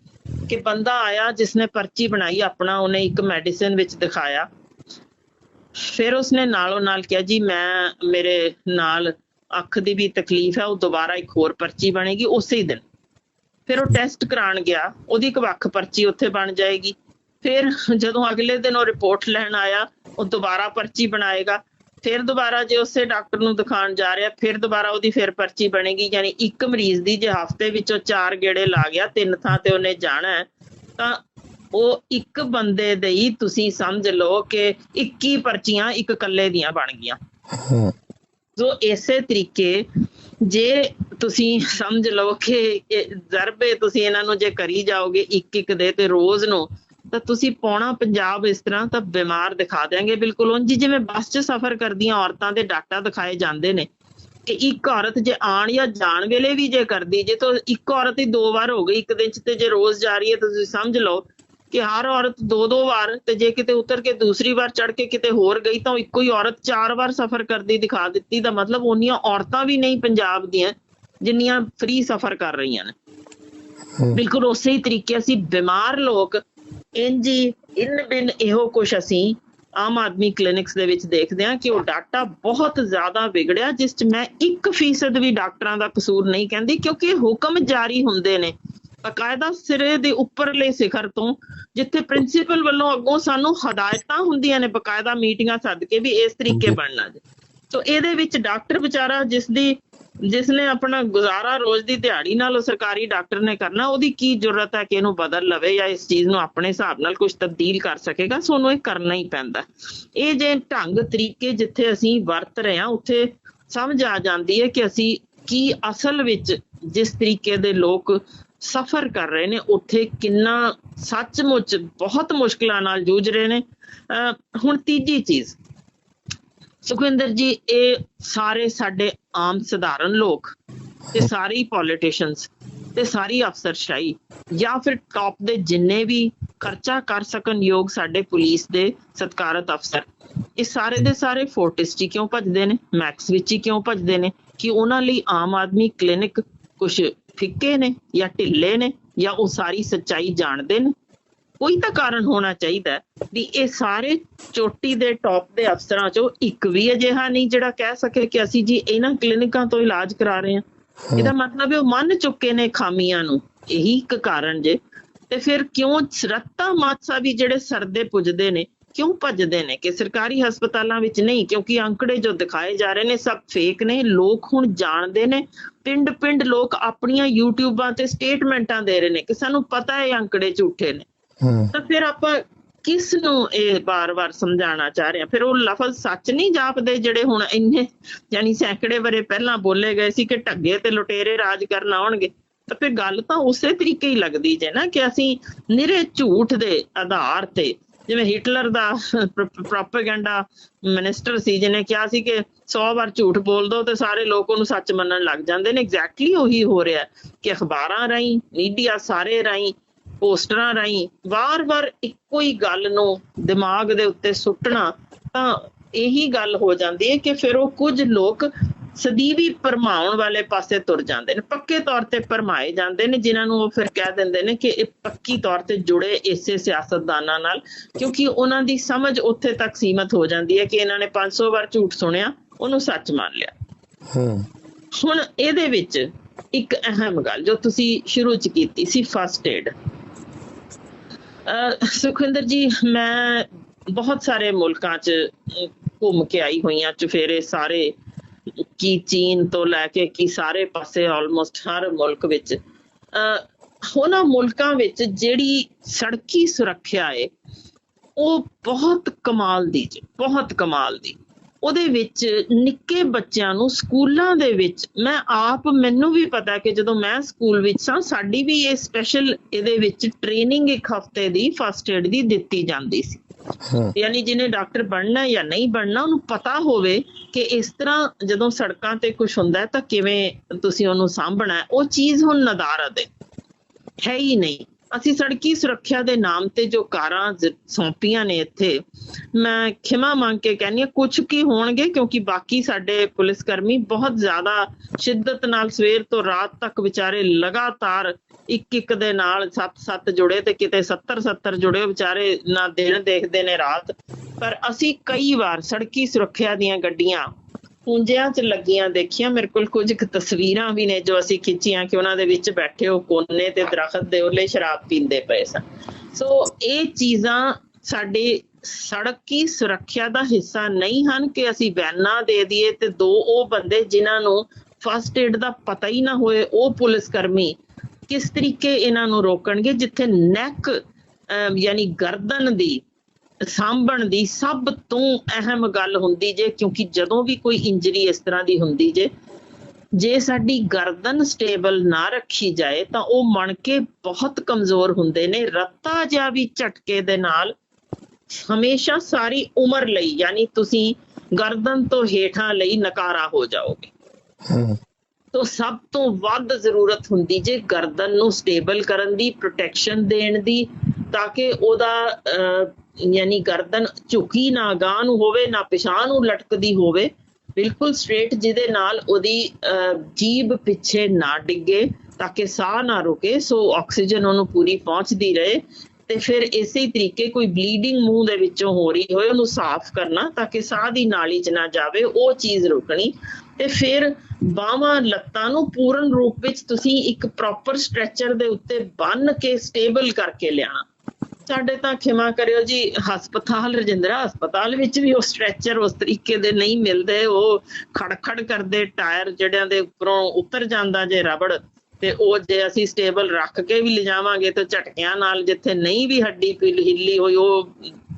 ਕਿ ਬੰਦਾ ਆਇਆ, ਜਿਸਨੇ ਪਰਚੀ ਬਣਾਈ, ਆਪਣਾ ਉਹਨੇ ਇੱਕ ਮੈਡੀਸਿਨ ਵਿੱਚ ਦਿਖਾਇਆ। ਫਿਰ ਉਸਨੇ ਨਾਲੋਂ ਨਾਲ ਕਿਹਾ, ਜੀ, ਮੈਂ, ਮੇਰੇ ਨਾਲ ਅੱਖ ਦੀ ਵੀ ਤਕਲੀਫ ਹੈ, ਉਹ ਦੁਬਾਰਾ ਇੱਕ ਹੋਰ ਪਰਚੀ ਬਣੇਗੀ, ਉਸੇ ਹੀ ਦਿਨ। ਫਿਰ ਉਹ ਟੈਸਟ ਕਰਾਉਣ ਗਿਆ ਉਹਦੀ ਇੱਕ ਵੱਖ ਪਰਚੀ ਉੱਥੇ ਬਣ ਜਾਏਗੀ। ਫਿਰ ਜਦੋਂ ਅਗਲੇ ਦਿਨ ਉਹ ਰਿਪੋਰਟ ਲੈਣ ਆਇਆ ਉਹ ਦੁਬਾਰਾ ਪਰਚੀ ਬਣਾਏਗਾ। ਫਿਰ ਦੁਬਾਰਾ ਜੇ ਉਸੇ ਡਾਕਟਰ ਨੂੰ ਦਿਖਾਉਣ ਜਾ ਰਿਹਾ ਫਿਰ ਦੁਬਾਰਾ ਉਹਦੀ ਫਿਰ ਪਰਚੀ ਬਣੇਗੀ। ਯਾਨੀ ਇੱਕ ਮਰੀਜ਼ ਦੀ ਜੇ ਹਫ਼ਤੇ ਵਿੱਚੋਂ ਚਾਰ ਗੇੜੇ ਲਾ ਗਿਆ ਤਿੰਨ ਥਾਂ ਤੇ ਉਹਨੇ ਜਾਣਾ ਤਾਂ ਉਹ ਇੱਕ ਬੰਦੇ ਦੇ ਹੀ ਤੁਸੀਂ ਸਮਝ ਲਓ ਕਿ 21 ਪਰਚੀਆਂ ਇੱਕ ਕੱਲੇ ਦੀਆਂ ਬਣ ਗਈਆਂ। ਸੋ ਇਸੇ ਤਰੀਕੇ ਜੇ ਤੁਸੀਂ ਸਮਝ ਲਓ ਕਿ ਜ਼ਰਬੇ ਤੁਸੀਂ ਇਹਨਾਂ ਨੂੰ ਜੇ ਕਰੀ ਜਾਓਗੇ ਇੱਕ ਇੱਕ ਦੇ ਤੇ ਰੋਜ਼ ਨੂੰ, ਤਾਂ ਤੁਸੀਂ ਪੌਣਾ ਪੰਜਾਬ ਇਸ ਤਰ੍ਹਾਂ, ਤਾਂ ਬਿਮਾਰ ਦਿਖਾ ਦਿਆਂਗੇ ਬਿਲਕੁਲ। ਉਂਝ ਜਿਵੇਂ ਬੱਸ 'ਚ ਸਫ਼ਰ ਕਰਦੀਆਂ ਔਰਤਾਂ ਦੇ ਡਾਟਾ ਦਿਖਾਏ ਜਾਂਦੇ ਨੇ, ਕਿ ਇੱਕ ਔਰਤ ਜੇ ਆਣ ਜਾਂ ਜਾਣ ਵੇਲੇ ਵੀ ਜੇ ਕਰਦੀ, ਜੇ ਤਾਂ ਇੱਕ ਔਰਤ ਹੀ ਦੋ ਵਾਰ ਹੋ ਗਈ, ਇੱਕ ਦਿਨ 'ਚ ਤੇ ਜੇ ਰੋਜ਼ ਜਾ ਰਹੀ ਹੈ, ਤਾਂ ਤੁਸੀਂ ਸਮਝ ਲਓ ਕਿ ਹਰ ਔਰਤ ਦੋ ਦੋ ਵਾਰ ਤੇ ਜੇ ਕਿਤੇ ਉਤਰ ਕੇ ਦੂਸਰੀ ਵਾਰ ਚੜ ਕੇ ਕਿਤੇ ਹੋਰ ਗਈ ਤਾਂ ਇੱਕੋ ਹੀ ਔਰਤ ਚਾਰ ਵਾਰ ਸਫ਼ਰ ਕਰਦੀ ਦਿਖਾ ਦਿੱਤੀ ਦਾ ਮਤਲਬ ਉਹਨੀਆਂ ਔਰਤਾਂ ਵੀ ਨਹੀਂ ਪੰਜਾਬ ਦੀਆਂ ਜਿੰਨੀਆਂ ਫ੍ਰੀ ਸਫ਼ਰ ਕਰ ਰਹੀਆਂ ਨੇ। ਬਿਲਕੁਲ ਉਸੇ ਹੀ ਤਰੀਕੇ ਅਸੀਂ ਬਿਮਾਰ ਲੋਕ ਇੰਜ ਇਨ ਬਿਨ ਇਹੋ ਕੁਛ ਅਸੀਂ ਆਮ ਆਦਮੀ ਕਲੀਨਿਕਸ ਦੇ ਵਿੱਚ ਦੇਖਦੇ ਹਾਂ ਕਿ ਉਹ ਡਾਟਾ ਬਹੁਤ ਜ਼ਿਆਦਾ ਵਿਗੜਿਆ ਜਿਸ 'ਚ ਮੈਂ 1% ਵੀ ਡਾਕਟਰਾਂ ਦਾ ਕਸੂਰ ਨਹੀਂ ਕਹਿੰਦੀ ਕਿਉਂਕਿ ਹੁਕਮ ਜਾਰੀ ਹੁੰਦੇ ਨੇ ਬਕਾਇਦਾ ਸਿਰੇ ਦੇ ਉੱਪਰਲੇ ਸਿਖਰ ਤੋਂ ਜਿੱਥੇ ਪ੍ਰਿੰਸੀਪਲ ਵੱਲੋਂ ਅੱਗੋਂ ਸਾਨੂੰ ਹਦਾਇਤਾਂ ਹੁੰਦੀਆਂ ਨੇ ਬਕਾਇਦਾ ਮੀਟਿੰਗਾਂ ਸੱਦ ਕੇ ਵੀ ਇਸ ਤਰੀਕੇ। ਬਣਨਾ ਜੀ। ਸੋ ਇਹਦੇ ਵਿੱਚ ਡਾਕਟਰ ਵਿਚਾਰਾ ਜਿਸ ਦੀ ਜਿਸ ਨੇ ਆਪਣਾ ਗੁਜ਼ਾਰਾ ਰੋਜ਼ ਦੀ ਦਿਹਾੜੀ ਨਾਲ ਉਹ ਸਰਕਾਰੀ ਡਾਕਟਰ ਨੇ ਕਰਨਾ ਉਹਦੀ ਕੀ ਜ਼ਰੂਰਤ ਹੈ ਕਿ ਇਹਨੂੰ ਬਦਲ ਲਵੇ ਜਾਂ ਇਸ ਚੀਜ਼ ਨੂੰ ਆਪਣੇ ਹਿਸਾਬ ਨਾਲ ਕੁਝ ਤਬਦੀਲ ਕਰ ਸਕੇਗਾ? ਸੋ ਉਹਨੂੰ ਇਹ ਕਰਨਾ ਹੀ ਪੈਂਦਾ। ਇਹ ਜੇ ਢੰਗ ਤਰੀਕੇ ਜਿੱਥੇ ਅਸੀਂ ਵਰਤ ਰਹੇ ਹਾਂ ਉੱਥੇ ਸਮਝ ਆ ਜਾਂਦੀ ਹੈ ਕਿ ਅਸੀਂ ਕੀ ਅਸਲ ਵਿੱਚ ਜਿਸ ਤਰੀਕੇ ਦੇ ਲੋਕ ਸਫਰ ਕਰ ਰਹੇ ਨੇ, ਉੱਥੇ ਕਿੰਨਾ ਸੱਚਮੁੱਚ ਬਹੁਤ ਮੁਸ਼ਕਲਾਂ ਨਾਲ ਜੂਝ ਰਹੇ ਨੇ। ਹੁਣ ਤੀਜੀ ਚੀਜ਼, ਸੁਖਵਿੰਦਰ ਜੀ, ਇਹ ਸਾਰੇ ਸਾਡੇ ਆਮ ਸਧਾਰਨ ਲੋਕ ਤੇ ਸਾਰੇ ਪੋਲੀਟੀਸ਼ੀਅਨਸ ਤੇ ਸਾਰੀ ਅਫਸਰਸ਼ਾਹੀ ਜਾਂ ਫਿਰ ਟੌਪ ਦੇ ਜਿੰਨੇ ਵੀ ਖਰਚਾ ਕਰ ਸਕਣ ਯੋਗ ਸਾਡੇ ਪੁਲਿਸ ਦੇ ਸਤਕਾਰਤ ਅਫਸਰ, ਇਹ ਸਾਰੇ ਦੇ ਸਾਰੇ ਫੋਰਟਿਸ 'ਚ ਕਿਉਂ ਭੱਜਦੇ ਨੇ? ਮੈਕਸ ਵਿੱਚ ਹੀ ਕਿਉਂ ਭੱਜਦੇ ਨੇ? ਕਿ ਉਹਨਾਂ ਲਈ ਆਮ ਆਦਮੀ ਕਲੀਨਿਕ ਕੁਝ ਫਿੱਕੇ ਨੇ ਜਾਂ ਢਿੱਲੇ ਨੇ ਜਾਂ ਉਹ ਸਾਰੀ ਸੱਚਾਈ ਜਾਣਦੇ ਨੇ? ਕੋਈ ਤਾਂ ਕਾਰਨ ਹੋਣਾ ਚਾਹੀਦਾ ਵੀ ਇਹ ਸਾਰੇ ਚੋਟੀ ਦੇ ਟੌਪ ਦੇ ਅਫਸਰਾਂ ਚੋਂ ਇੱਕ ਵੀ ਅਜਿਹਾ ਨਹੀਂ ਜਿਹੜਾ ਕਹਿ ਸਕੇ ਕਿ ਅਸੀਂ ਜੀ ਇਹਨਾਂ ਕਲੀਨਿਕਾਂ ਤੋਂ ਇਲਾਜ ਕਰਾ ਰਹੇ ਹਾਂ। ਇਹਦਾ ਮਤਲਬ ਉਹ ਮੰਨ ਚੁੱਕੇ ਨੇ ਖਾਮੀਆਂ ਨੂੰ। ਇਹੀ ਇੱਕ ਕਾਰਨ ਜੇ। ਤੇ ਫਿਰ ਕਿਉਂ ਰੱਤਾ ਮਾਤਸਾ ਵੀ ਜਿਹੜੇ ਸਰਦੇ ਪੁੱਜਦੇ ਨੇ ਕਿਉਂ ਭੱਜਦੇ ਨੇ? ਕਿ ਸਰਕਾਰੀ ਹਸਪਤਾਲਾਂ ਵਿੱਚ ਨਹੀਂ ਕਿਉਂਕਿ ਅੰਕੜੇ ਜੋ ਦਿਖਾਏ ਜਾ ਰਹੇ ਨੇ ਸਭ ਫੇਕ ਨੇ ਲੋਕ ਹੁਣ ਜਾਣਦੇ ਨੇ। ਪਿੰਡ ਪਿੰਡ ਲੋਕ ਆਪਣੀਆਂ ਯੂਟਿਊਬਾਂ ਤੇ ਸਟੇਟਮੈਂਟਾਂ ਦੇ ਰਹੇ ਨੇ ਕਿ ਸਾਨੂੰ ਪਤਾ ਹੈ ਅੰਕੜੇ ਝੂਠੇ ਨੇ। ਤਾਂ ਫਿਰ ਆਪਾਂ ਕਿਸ ਨੂੰ ਇਹ ਬਾਰ-ਬਾਰ ਸਮਝਾਉਣਾ ਚਾਹ ਰਹੇ ਹਾਂ? ਫਿਰ ਉਹ ਲਫ਼ਜ਼ ਸੱਚ ਨਹੀਂ ਜਾਪਦੇ ਜਿਹੜੇ ਹੁਣ ਇੰਨੇ ਯਾਨੀ ਸੈਂਕੜੇ ਬਰੇ ਪਹਿਲਾਂ ਬੋਲੇ ਗਏ ਸੀ ਕਿ ਢੱਗੇ ਤੇ ਲੁਟੇਰੇ ਰਾਜ ਕਰਨ ਆਉਣਗੇ। ਤਾਂ ਫਿਰ ਗੱਲ ਤਾਂ ਉਸੇ ਤਰੀਕੇ ਹੀ ਲੱਗਦੀ ਜੇ ਨਾ ਕਿ ਅਸੀਂ ਨਿਰੇ ਝੂਠ ਦੇ ਆਧਾਰ ਤੇ ਜਿਵੇਂ ਹਿਟਲਰ ਦਾ ਪ੍ਰੋਪਗੈਂਡਾ ਮਿਨਿਸਟਰ ਸੀ, ਜਿਹਨੇ ਕਿਹਾ ਸੀ ਕਿ 100 ਵਾਰ ਝੂਠ ਬੋਲ ਦੋ ਤੇ ਸਾਰੇ ਲੋਕ ਉਹਨੂੰ ਸੱਚ ਮੰਨਣ ਲੱਗ ਜਾਂਦੇ ਨੇ। ਐਗਜ਼ੈਕਟਲੀ ਉਹੀ ਹੋ ਰਿਹਾ ਕਿ ਅਖਬਾਰਾਂ ਰਾਹੀਂ ਮੀਡੀਆ ਸਾਰੇ ਰਾਹੀਂ, ਪੋਸਟਰਾਂ ਰਾਹੀਂ ਵਾਰ-ਵਾਰ ਇੱਕੋ ਹੀ ਗੱਲ ਨੂੰ ਦਿਮਾਗ ਦੇ ਉੱਤੇ ਸੁੱਟਣਾ ਤਾਂ ਇਹੀ ਗੱਲ ਹੋ ਜਾਂਦੀ ਹੈ ਕਿ ਫਿਰ ਉਹ ਕੁਝ ਲੋਕ ਸਦੀਵੀ ਭਰਮਾਉਣ ਵਾਲੇ ਪਾਸੇ ਤੁਰ ਜਾਂਦੇ ਨੇ ਪੱਕੇ ਤੌਰ ਤੇ ਭਰਮਾਏ ਜਾਂਦੇ ਨੇ ਜਿਨ੍ਹਾਂ ਨੂੰ ਉਹ ਫਿਰ ਕਹਿ ਦਿੰਦੇ ਨੇ ਕਿ ਇਹ ਪੱਕੀ ਤੌਰ ਤੇ ਜੁੜੇ ਇਸੇ ਸਿਆਸਤਦਾਨਾਂ ਨਾਲ ਕਿਉਂਕਿ ਉਹਨਾਂ ਦੀ ਸਮਝ ਉੱਥੇ ਤੱਕ ਸੀਮਤ ਹੋ ਜਾਂਦੀ ਹੈ ਕਿ ਇਹਨਾਂ ਨੇ 500 ਵਾਰ ਝੂਠ ਸੁਣਿਆ ਉਹਨੂੰ ਸੱਚ ਮੰਨ ਲਿਆ। ਹੂੰ। ਹੁਣ ਇਹਦੇ ਵਿੱਚ ਇੱਕ ਅਹਿਮ ਗੱਲ ਜੋ ਤੁਸੀਂ ਸ਼ੁਰੂ ਚ ਕੀਤੀ ਸੀ ਫਸਟ ਏਡ ਸੁਖਵਿੰਦਰ ਜੀ ਮੈਂ ਬਹੁਤ ਸਾਰੇ ਮੁਲਕਾਂ ਚ ਘੁੰਮ ਕੇ ਆਈ ਹੋਈਆਂ ਚੁਫੇਰੇ ਸਾਰੇ ਕੀ ਚੀਨ ਤੋਂ ਲੈ ਕੇ ਕੀ ਸਾਰੇ ਪਾਸੇ ਆਲਮੋਸਟ ਹਰ ਮੁਲਕ ਵਿੱਚ ਅਹ, ਮੁਲਕਾਂ ਵਿੱਚ ਜਿਹੜੀ ਸੜਕੀ ਸੁਰੱਖਿਆ ਹੈ ਉਹ ਬਹੁਤ ਕਮਾਲ ਦੀ ਬਹੁਤ ਕਮਾਲ ਦੀ। ਉਹਦੇ ਵਿੱਚ ਨਿੱਕੇ ਬੱਚਿਆਂ ਨੂੰ ਸਕੂਲਾਂ ਦੇ ਵਿੱਚ ਮੈਂ ਆਪ ਮੈਨੂੰ ਵੀ ਪਤਾ ਕਿ ਜਦੋਂ ਮੈਂ ਸਕੂਲ ਵਿੱਚ ਸਾਂ ਸਾਡੀ ਵੀ ਇਹ ਸਪੈਸ਼ਲ ਇਹਦੇ ਵਿੱਚ ਟ੍ਰੇਨਿੰਗ ਇੱਕ ਹਫ਼ਤੇ ਦੀ ਫਸਟ ਏਡ ਦੀ ਦਿੱਤੀ ਜਾਂਦੀ ਸੀ। ਯਾਨੀ ਜਿਹਨੇ ਡਾਕਟਰ ਬਣਨਾ ਜਾਂ ਨਹੀਂ ਬਣਨਾ, ਉਹਨੂੰ ਪਤਾ ਹੋਵੇ ਕਿ ਇਸ ਤਰ੍ਹਾਂ ਜਦੋਂ ਸੜਕਾਂ ਤੇ ਕੁਝ ਹੁੰਦਾ ਤਾਂ ਕਿਵੇਂ ਤੁਸੀਂ ਉਹਨੂੰ ਸਾਂਭਣਾ ਉਹ ਚੀਜ਼ ਹੁਣ ਨਦਾਰਦ ਹੈ ਹੈ ਹੀ ਨਹੀਂ। ਅਸੀਂ ਸੜਕੀ ਸੁਰੱਖਿਆ ਦੇ ਨਾਮ ਤੇ ਜੋ ਕਾਰਾਂ ਸੌਂਪੀਆਂ ਨੇ ਇੱਥੇ, ਮੈਂ ਖਿਮਾ ਮੰਗ ਕੇ ਕਹਿੰਦੀ ਹਾਂ ਕੁਝ ਕੀ ਹੋਣਗੇ? ਕਿਉਂਕਿ ਬਾਕੀ ਸਾਡੇ ਪੁਲਿਸ ਕਰਮੀ ਬਹੁਤ ਜ਼ਿਆਦਾ ਸ਼ਿੱਦਤ ਨਾਲ ਸਵੇਰ ਤੋਂ ਰਾਤ ਤੱਕ ਵਿਚਾਰੇ ਲਗਾਤਾਰ ਇੱਕ ਇੱਕ ਦੇ ਨਾਲ ਸੱਤ ਸੱਤ ਜੁੜੇ ਤੇ ਕਿਤੇ 70 70 ਜੁੜੇ ਵਿਚਾਰੇ ਨਾ ਦਿਨ ਦੇਖਦੇ ਨੇ ਰਾਤ। ਪਰ ਅਸੀਂ ਕਈ ਵਾਰ ਸੜਕੀ ਸੁਰੱਖਿਆ ਦੀਆਂ ਗੱਡੀਆਂ ਪੁੰਜਿਆਂ 'ਚ ਲੱਗੀਆਂ ਦੇਖੀਆਂ, ਮੇਰੇ ਕੋਲ ਕੁਝ ਤਸਵੀਰਾਂ ਵੀ ਨੇ ਜੋ ਅਸੀਂ ਖਿੱਚੀਆਂ ਕਿ ਉਹਨਾਂ ਦੇ ਵਿੱਚ ਬੈਠੇ ਉਹ ਕੋਨੇ ਤੇ ਦਰਖਤ ਦੇ ਉੱਲੇ ਸ਼ਰਾਬ ਪੀਂਦੇ ਪਏ ਸਨ। ਸੋ ਇਹ ਚੀਜ਼ਾਂ ਸਾਡੇ ਸੜਕੀ ਸੁਰੱਖਿਆ ਦਾ ਹਿੱਸਾ ਨਹੀਂ ਹਨ ਕਿ ਅਸੀਂ ਵੈਨਾਂ ਦੇ ਦਈਏ ਤੇ ਦੋ ਉਹ ਬੰਦੇ ਜਿਨ੍ਹਾਂ ਨੂੰ ਫਸਟ ਏਡ ਦਾ ਪਤਾ ਹੀ ਨਾ ਹੋਏ, ਉਹ ਪੁਲਿਸ ਕਰਮੀ ਕਿਸ ਤਰੀਕੇ ਇਹਨਾਂ ਨੂੰ ਰੋਕਣਗੇ, ਜਿੱਥੇ ਨੈਕ ਯਾਨੀ ਗਰਦਨ ਦੀ ਸਾਂਭਣ ਦੀ ਸਭ ਤੋਂ ਅਹਿਮ ਗੱਲ ਹੁੰਦੀ ਜੇ ਕਿਉਂਕਿ ਜਦੋਂ ਵੀ ਕੋਈ ਇੰਜਰੀ ਇਸ ਤਰ੍ਹਾਂ ਦੀ ਹੁੰਦੀ ਜੇ ਜੇ ਸਾਡੀ ਗਰਦਨ ਸਟੇਬਲ ਨਾ ਰੱਖੀ ਜਾਏ ਤਾਂ ਉਹ ਮਣਕੇ ਬਹੁਤ ਕਮਜ਼ੋਰ ਹੁੰਦੇ ਨੇ। ਰੱਤਾ ਜਿਹਾ ਵੀ ਝਟਕੇ ਦੇ ਨਾਲ ਹਮੇਸ਼ਾ ਸਾਰੀ ਉਮਰ ਲਈ ਯਾਨੀ ਤੁਸੀਂ ਗਰਦਨ ਤੋਂ ਹੇਠਾਂ ਲਈ ਨਕਾਰਾ ਹੋ ਜਾਓਗੇ। ਤੋਂ ਸਭ ਤੋਂ ਵੱਧ ਜ਼ਰੂਰਤ ਹੁੰਦੀ ਜੇ ਗਰਦਨ ਨੂੰ ਸਟੇਬਲ ਕਰਨ ਦੀ ਪ੍ਰੋਟੈਕਸ਼ਨ ਦੇਣ ਦੀ ਤਾਂ ਕਿ ਉਹਦਾ ਯਾਨੀ ਗਰਦਨ ਝੁਕੀ ਨਾ ਗਾਂ ਨੂੰ ਹੋਵੇ ਨਾ ਪਿਛਾਂ ਨੂੰ ਲਟਕਦੀ ਹੋਵੇ ਬਿਲਕੁਲ ਸਟ੍ਰੇਟ ਜਿਹਦੇ ਨਾਲ ਉਹਦੀ ਅਹ, ਜੀਭ ਪਿੱਛੇ ਨਾ ਡਿੱਗੇ ਤਾਂ ਕਿ ਸਾਹ ਨਾ ਰੁਕੇ ਸੋ ਆਕਸੀਜਨ ਉਹਨੂੰ ਪੂਰੀ ਪਹੁੰਚਦੀ ਰਹੇ ਤੇ ਫਿਰ ਇਸੇ ਤਰੀਕੇ ਕੋਈ ਬਲੀਡਿੰਗ ਮੂੰਹ ਦੇ ਵਿੱਚੋਂ ਹੋ ਰਹੀ ਹੋਏ ਉਹਨੂੰ ਸਾਫ਼ ਕਰਨਾ ਤਾਂ ਕਿ ਸਾਹ ਦੀ ਨਾਲੀ 'ਚ ਨਾ ਜਾਵੇ ਉਹ ਚੀਜ਼ ਰੁਕਣੀ ਤੇ ਫਿਰ ਬਾਹਾਂ ਲੱਤਾਂ ਨੂੰ ਪੂਰਨ ਰੂਪ ਵਿੱਚ ਤੁਸੀਂ ਇੱਕ ਪ੍ਰੋਪਰ ਸਟ੍ਰੈਚਰ ਦੇ ਉੱਤੇ ਬੰਨ ਕੇ ਸਟੇਬਲ ਕਰਕੇ ਲਿਆਣਾ ਸਾਡੇ ਤਾਂ ਖਿਮਾ ਕਰਿਓ ਜੀ, ਹਸਪਤਾਲ, ਰਜਿੰਦਰਾ ਹਸਪਤਾਲ ਵਿੱਚ ਵੀ ਉਹ ਸਟ੍ਰੈਚਰ ਉਸ ਤਰੀਕੇ ਦੇ ਨਹੀਂ ਮਿਲਦੇ, ਉਹ ਖੜਖੜ ਕਰਦੇ, ਟਾਇਰ ਜਿਹੜਿਆਂ ਦੇ ਉੱਪਰੋਂ ਉਤਰ ਜਾਂਦਾ ਜੇ ਰਬੜ, ਤੇ ਉਹ ਜੇ ਅਸੀਂ ਸਟੇਬਲ ਰੱਖ ਕੇ ਵੀ ਲਿਜਾਵਾਂਗੇ ਤੇ ਝਟਕਿਆਂ ਨਾਲ ਜਿੱਥੇ ਨਹੀਂ ਵੀ ਹੱਡੀ ਹਿੱਲੀ ਹੋਈ, ਉਹ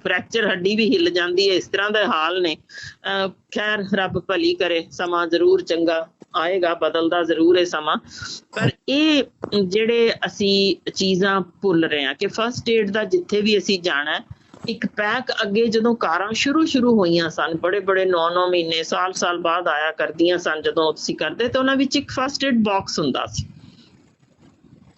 ਫ੍ਰੈਕਚਰ ਹੱਡੀ ਵੀ ਹਿੱਲ ਜਾਂਦੀ ਹੈ, ਇਸ ਤਰ੍ਹਾਂ ਦੇ ਹਾਲ ਨੇ। ਅਹ ਖੈਰ, ਰੱਬ ਭਲੀ ਕਰੇ, ਸਮਾਂ ਜ਼ਰੂਰ ਚੰਗਾ। ਆਏਗਾ ਬਦਲਦਾ ਜ਼ਰੂਰ ਹੈ ਸਮਾਂ। ਪਰ ਇਹ ਜਿਹੜੇ ਅਸੀਂ ਚੀਜ਼ਾਂ ਭੁੱਲ ਰਹੇ ਹਾਂ ਕਿ ਫਸਟ ਏਡ ਦਾ ਜਿੱਥੇ ਵੀ ਅਸੀਂ ਜਾਣਾ ਹੈ ਇੱਕ ਪੈਕ ਅੱਗੇ ਜਦੋਂ ਕਾਰਾਂ ਸ਼ੁਰੂ ਸ਼ੁਰੂ ਹੋਈਆਂ ਸਨ ਬੜੇ ਬੜੇ 9-9 ਮਹੀਨੇ ਸਾਲ-ਸਾਲ ਬਾਅਦ ਆਇਆ ਕਰਦੀਆਂ ਸਨ ਜਦੋਂ ਤੁਸੀਂ ਕਰਦੇ ਤਾਂ ਉਹਨਾਂ ਵਿੱਚ ਇੱਕ ਫਸਟ ਏਡ ਬਾਕਸ ਹੁੰਦਾ ਸੀ।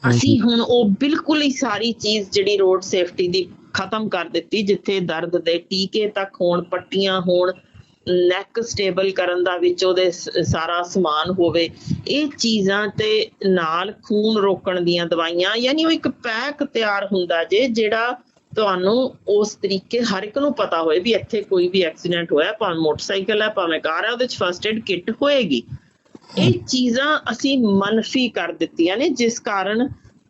ਅਸੀਂ ਹੁਣ ਉਹ ਬਿਲਕੁਲ ਹੀ ਸਾਰੀ ਚੀਜ਼ ਜਿਹੜੀ ਰੋਡ ਸੇਫਟੀ ਦੀ ਖਤਮ ਕਰ ਦਿੱਤੀ ਜਿੱਥੇ ਦਰਦ ਦੇ ਟੀਕੇ ਤੱਕ ਹੋਣ ਪੱਟੀਆਂ ਹੋਣ ਨੈਕ ਸਟੇਬਲ ਕਰਨ ਦਾ ਵਿੱਚ ਉਹਦੇ ਸਾਰਾ ਸਮਾਨ ਹੋਵੇ, ਇਹ ਚੀਜ਼ਾਂ ਤੇ ਨਾਲ ਖੂਨ ਰੋਕਣ ਦੀਆਂ ਦਵਾਈਆਂ, ਯਾਨੀ ਉਹ ਇੱਕ ਪੈਕ ਤਿਆਰ ਹੁੰਦਾ ਜੇ, ਜਿਹੜਾ ਤੁਹਾਨੂੰ ਉਸ ਤਰੀਕੇ, ਹਰ ਇੱਕ ਨੂੰ ਪਤਾ ਹੋਏ ਵੀ ਇੱਥੇ ਕੋਈ ਵੀ ਐਕਸੀਡੈਂਟ ਹੋਇਆ, ਭਾਵੇਂ ਮੋਟਰਸਾਈਕਲ ਹੈ, ਭਾਵੇਂ ਕਾਰ ਹੈ, ਉਹਦੇ ਵਿੱਚ ਫਸਟ ਏਡ ਕਿੱਟ ਹੋਏਗੀ। ਇਹ ਚੀਜ਼ਾਂ ਅਸੀਂ ਮਨਫੀ ਕਰ ਦਿੱਤੀਆਂ ਨੇ, ਜਿਸ ਕਾਰਨ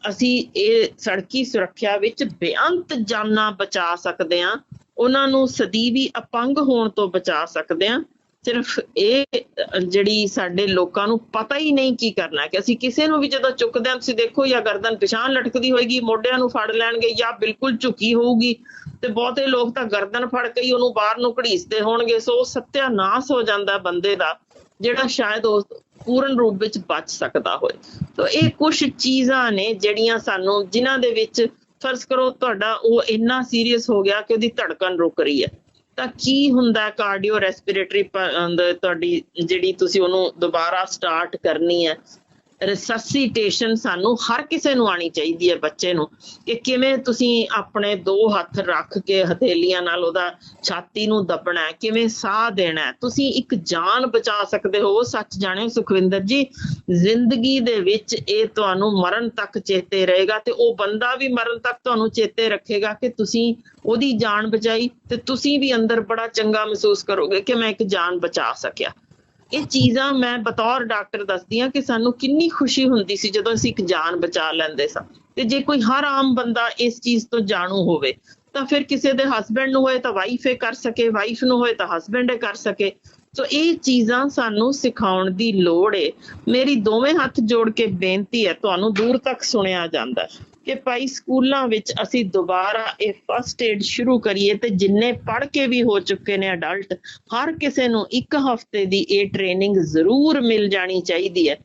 ਅਸੀਂ ਇਹ ਸੜਕੀ ਸੁਰੱਖਿਆ ਵਿੱਚ ਬੇਅੰਤ ਜਾਨਾਂ ਬਚਾ ਸਕਦੇ ਹਾਂ। ਉਹਨਾਂ ਨੂੰ ਸਦੀਵੀ ਅਪੰਗ ਹੋਣ ਤੋਂ ਬਚਾ ਸਕਦੇ ਹਾਂ। ਸਿਰਫ ਇਹ ਜਿਹੜੀ ਸਾਡੇ ਲੋਕਾਂ ਨੂੰ ਪਤਾ ਹੀ ਨਹੀਂ ਕੀ ਕਰਨਾ ਕਿ ਅਸੀਂ ਕਿਸੇ ਨੂੰ ਵੀ ਜਦੋਂ ਚੁੱਕਦੇ ਹਾਂ, ਤੁਸੀਂ ਦੇਖੋ ਜਾਂ ਗਰਦਨ ਪਿਛਾਂ ਲਟਕਦੀ ਹੋਏਗੀ, ਮੋਢਿਆਂ ਨੂੰ ਫੜ ਲੈਣਗੇ ਜਾਂ ਬਿਲਕੁਲ ਝੁਕੀ ਹੋਊਗੀ ਤੇ ਬਹੁਤੇ ਲੋਕ ਤਾਂ ਗਰਦਨ ਫੜ ਕੇ ਹੀ ਉਹਨੂੰ ਬਾਹਰ ਨੂੰ ਘੜੀਸਦੇ ਹੋਣਗੇ, ਸੋ ਉਹ ਸੱਤਿਆਨਾਸ਼ ਹੋ ਜਾਂਦਾ ਬੰਦੇ ਦਾ, ਜਿਹੜਾ ਸ਼ਾਇਦ ਉਹ ਪੂਰਨ ਰੂਪ ਵਿੱਚ ਬਚ ਸਕਦਾ ਹੋਏ। ਸੋ ਇਹ ਕੁਝ ਚੀਜ਼ਾਂ ਨੇ ਜਿਹੜੀਆਂ ਸਾਨੂੰ, ਜਿਨ੍ਹਾਂ ਦੇ ਵਿੱਚ ਫਰਜ਼ ਕਰੋ ਤੁਹਾਡਾ ਉਹ ਇੰਨਾ ਸੀਰੀਅਸ ਹੋ ਗਿਆ ਕਿ ਉਹਦੀ ਧੜਕਣ ਰੁਕ ਰਹੀ ਹੈ। ਤਾਂ ਕੀ ਹੁੰਦਾ ਕਾਰਡੀਓ ਰੈਸਪੀਰੇਟਰੀ ਤੁਹਾਡੀ ਜਿਹੜੀ ਤੁਸੀਂ ਉਹਨੂੰ ਦੁਬਾਰਾ ਸਟਾਰਟ ਕਰਨੀ ਹੈ? ਰਿਸਸੀਟੇਸ਼ਨ ਸਾਨੂੰ ਹਰ ਕਿਸੇ ਨੂੰ ਆਣੀ ਚਾਹੀਦੀ ਹੈ ਬੱਚੇ ਨੂੰ ਕਿ ਕਿਵੇਂ ਤੁਸੀਂ ਆਪਣੇ ਦੋ ਹੱਥ ਰੱਖ ਕੇ ਹਥੇਲੀਆਂ ਨਾਲ ਉਹਦਾ ਛਾਤੀ ਨੂੰ ਦੱਬਣਾ ਕਿਵੇਂ ਸਾਹ ਦੇਣਾ ਤੁਸੀਂ ਇੱਕ ਜਾਨ ਬਚਾ ਸਕਦੇ ਹੋ, ਸੱਚ ਜਾਣਿਓ ਸੁਖਵਿੰਦਰ ਜੀ, ਜ਼ਿੰਦਗੀ ਦੇ ਵਿੱਚ ਇਹ ਤੁਹਾਨੂੰ ਮਰਨ ਤੱਕ ਚੇਤੇ ਰਹੇਗਾ ਤੇ ਉਹ ਬੰਦਾ ਵੀ ਮਰਨ ਤੱਕ ਤੁਹਾਨੂੰ ਚੇਤੇ ਰੱਖੇਗਾ ਕਿ ਤੁਸੀਂ ਉਹਦੀ ਜਾਨ ਬਚਾਈ ਤੇ ਤੁਸੀਂ ਵੀ ਅੰਦਰ ਬੜਾ ਚੰਗਾ ਮਹਿਸੂਸ ਕਰੋਗੇ ਕਿ ਮੈਂ ਇੱਕ ਜਾਨ ਬਚਾ ਸਕਿਆ। ਇਹ ਚੀਜ਼ਾਂ ਮੈਂ ਬਤੌਰ ਡਾਕਟਰ ਦੱਸਦੀ ਹਾਂ ਕਿ ਸਾਨੂੰ ਕਿੰਨੀ ਖੁਸ਼ੀ ਹੁੰਦੀ ਸੀ ਜਦੋਂ ਅਸੀਂ ਇੱਕ ਜਾਨ ਬਚਾ ਲੈਂਦੇ ਸਾਂ। ਤੇ ਜੇ ਕੋਈ ਹਰ ਆਮ ਬੰਦਾ ਇਸ ਚੀਜ਼ ਤੋਂ ਜਾਣੂ ਹੋਵੇ, ਤਾਂ ਫਿਰ ਕਿਸੇ ਦੇ ਹਸਬੰਡ ਨੂੰ ਹੋਏ ਤਾਂ ਵਾਈਫ ਇਹ ਕਰ ਸਕੇ ਵਾਈਫ ਨੂੰ ਹੋਏ ਤਾਂ ਹਸਬੰਡ ਇਹ ਕਰ ਸਕੇ। ਸੋ ਇਹ ਚੀਜ਼ਾਂ ਸਾਨੂੰ ਸਿਖਾਉਣ ਦੀ ਲੋੜ ਏ। ਮੇਰੀ ਦੋਵੇਂ ਹੱਥ ਜੋੜ ਕੇ ਬੇਨਤੀ ਹੈ, ਤੁਹਾਨੂੰ ਦੂਰ ਤੱਕ ਸੁਣਿਆ ਜਾਂਦਾ ਹੈ। ਕਿ ਭਾਈ ਸਕੂਲਾਂ ਵਿੱਚ ਅਸੀਂ ਦੁਬਾਰਾ ਇਹ ਫਸਟ ਏਡ ਸ਼ੁਰੂ ਕਰੀਏ ਤੇ ਜਿੰਨੇ ਪੜ੍ਹ ਕੇ ਵੀ ਹੋ ਚੁੱਕੇ ਨੇ ਅਡਲਟ ਹਰ ਕਿਸੇ ਨੂੰ ਇੱਕ ਹਫ਼ਤੇ ਦੀ ਇਹ ਟ੍ਰੇਨਿੰਗ ਜ਼ਰੂਰ ਮਿਲ ਜਾਣੀ ਚਾਹੀਦੀ ਹੈ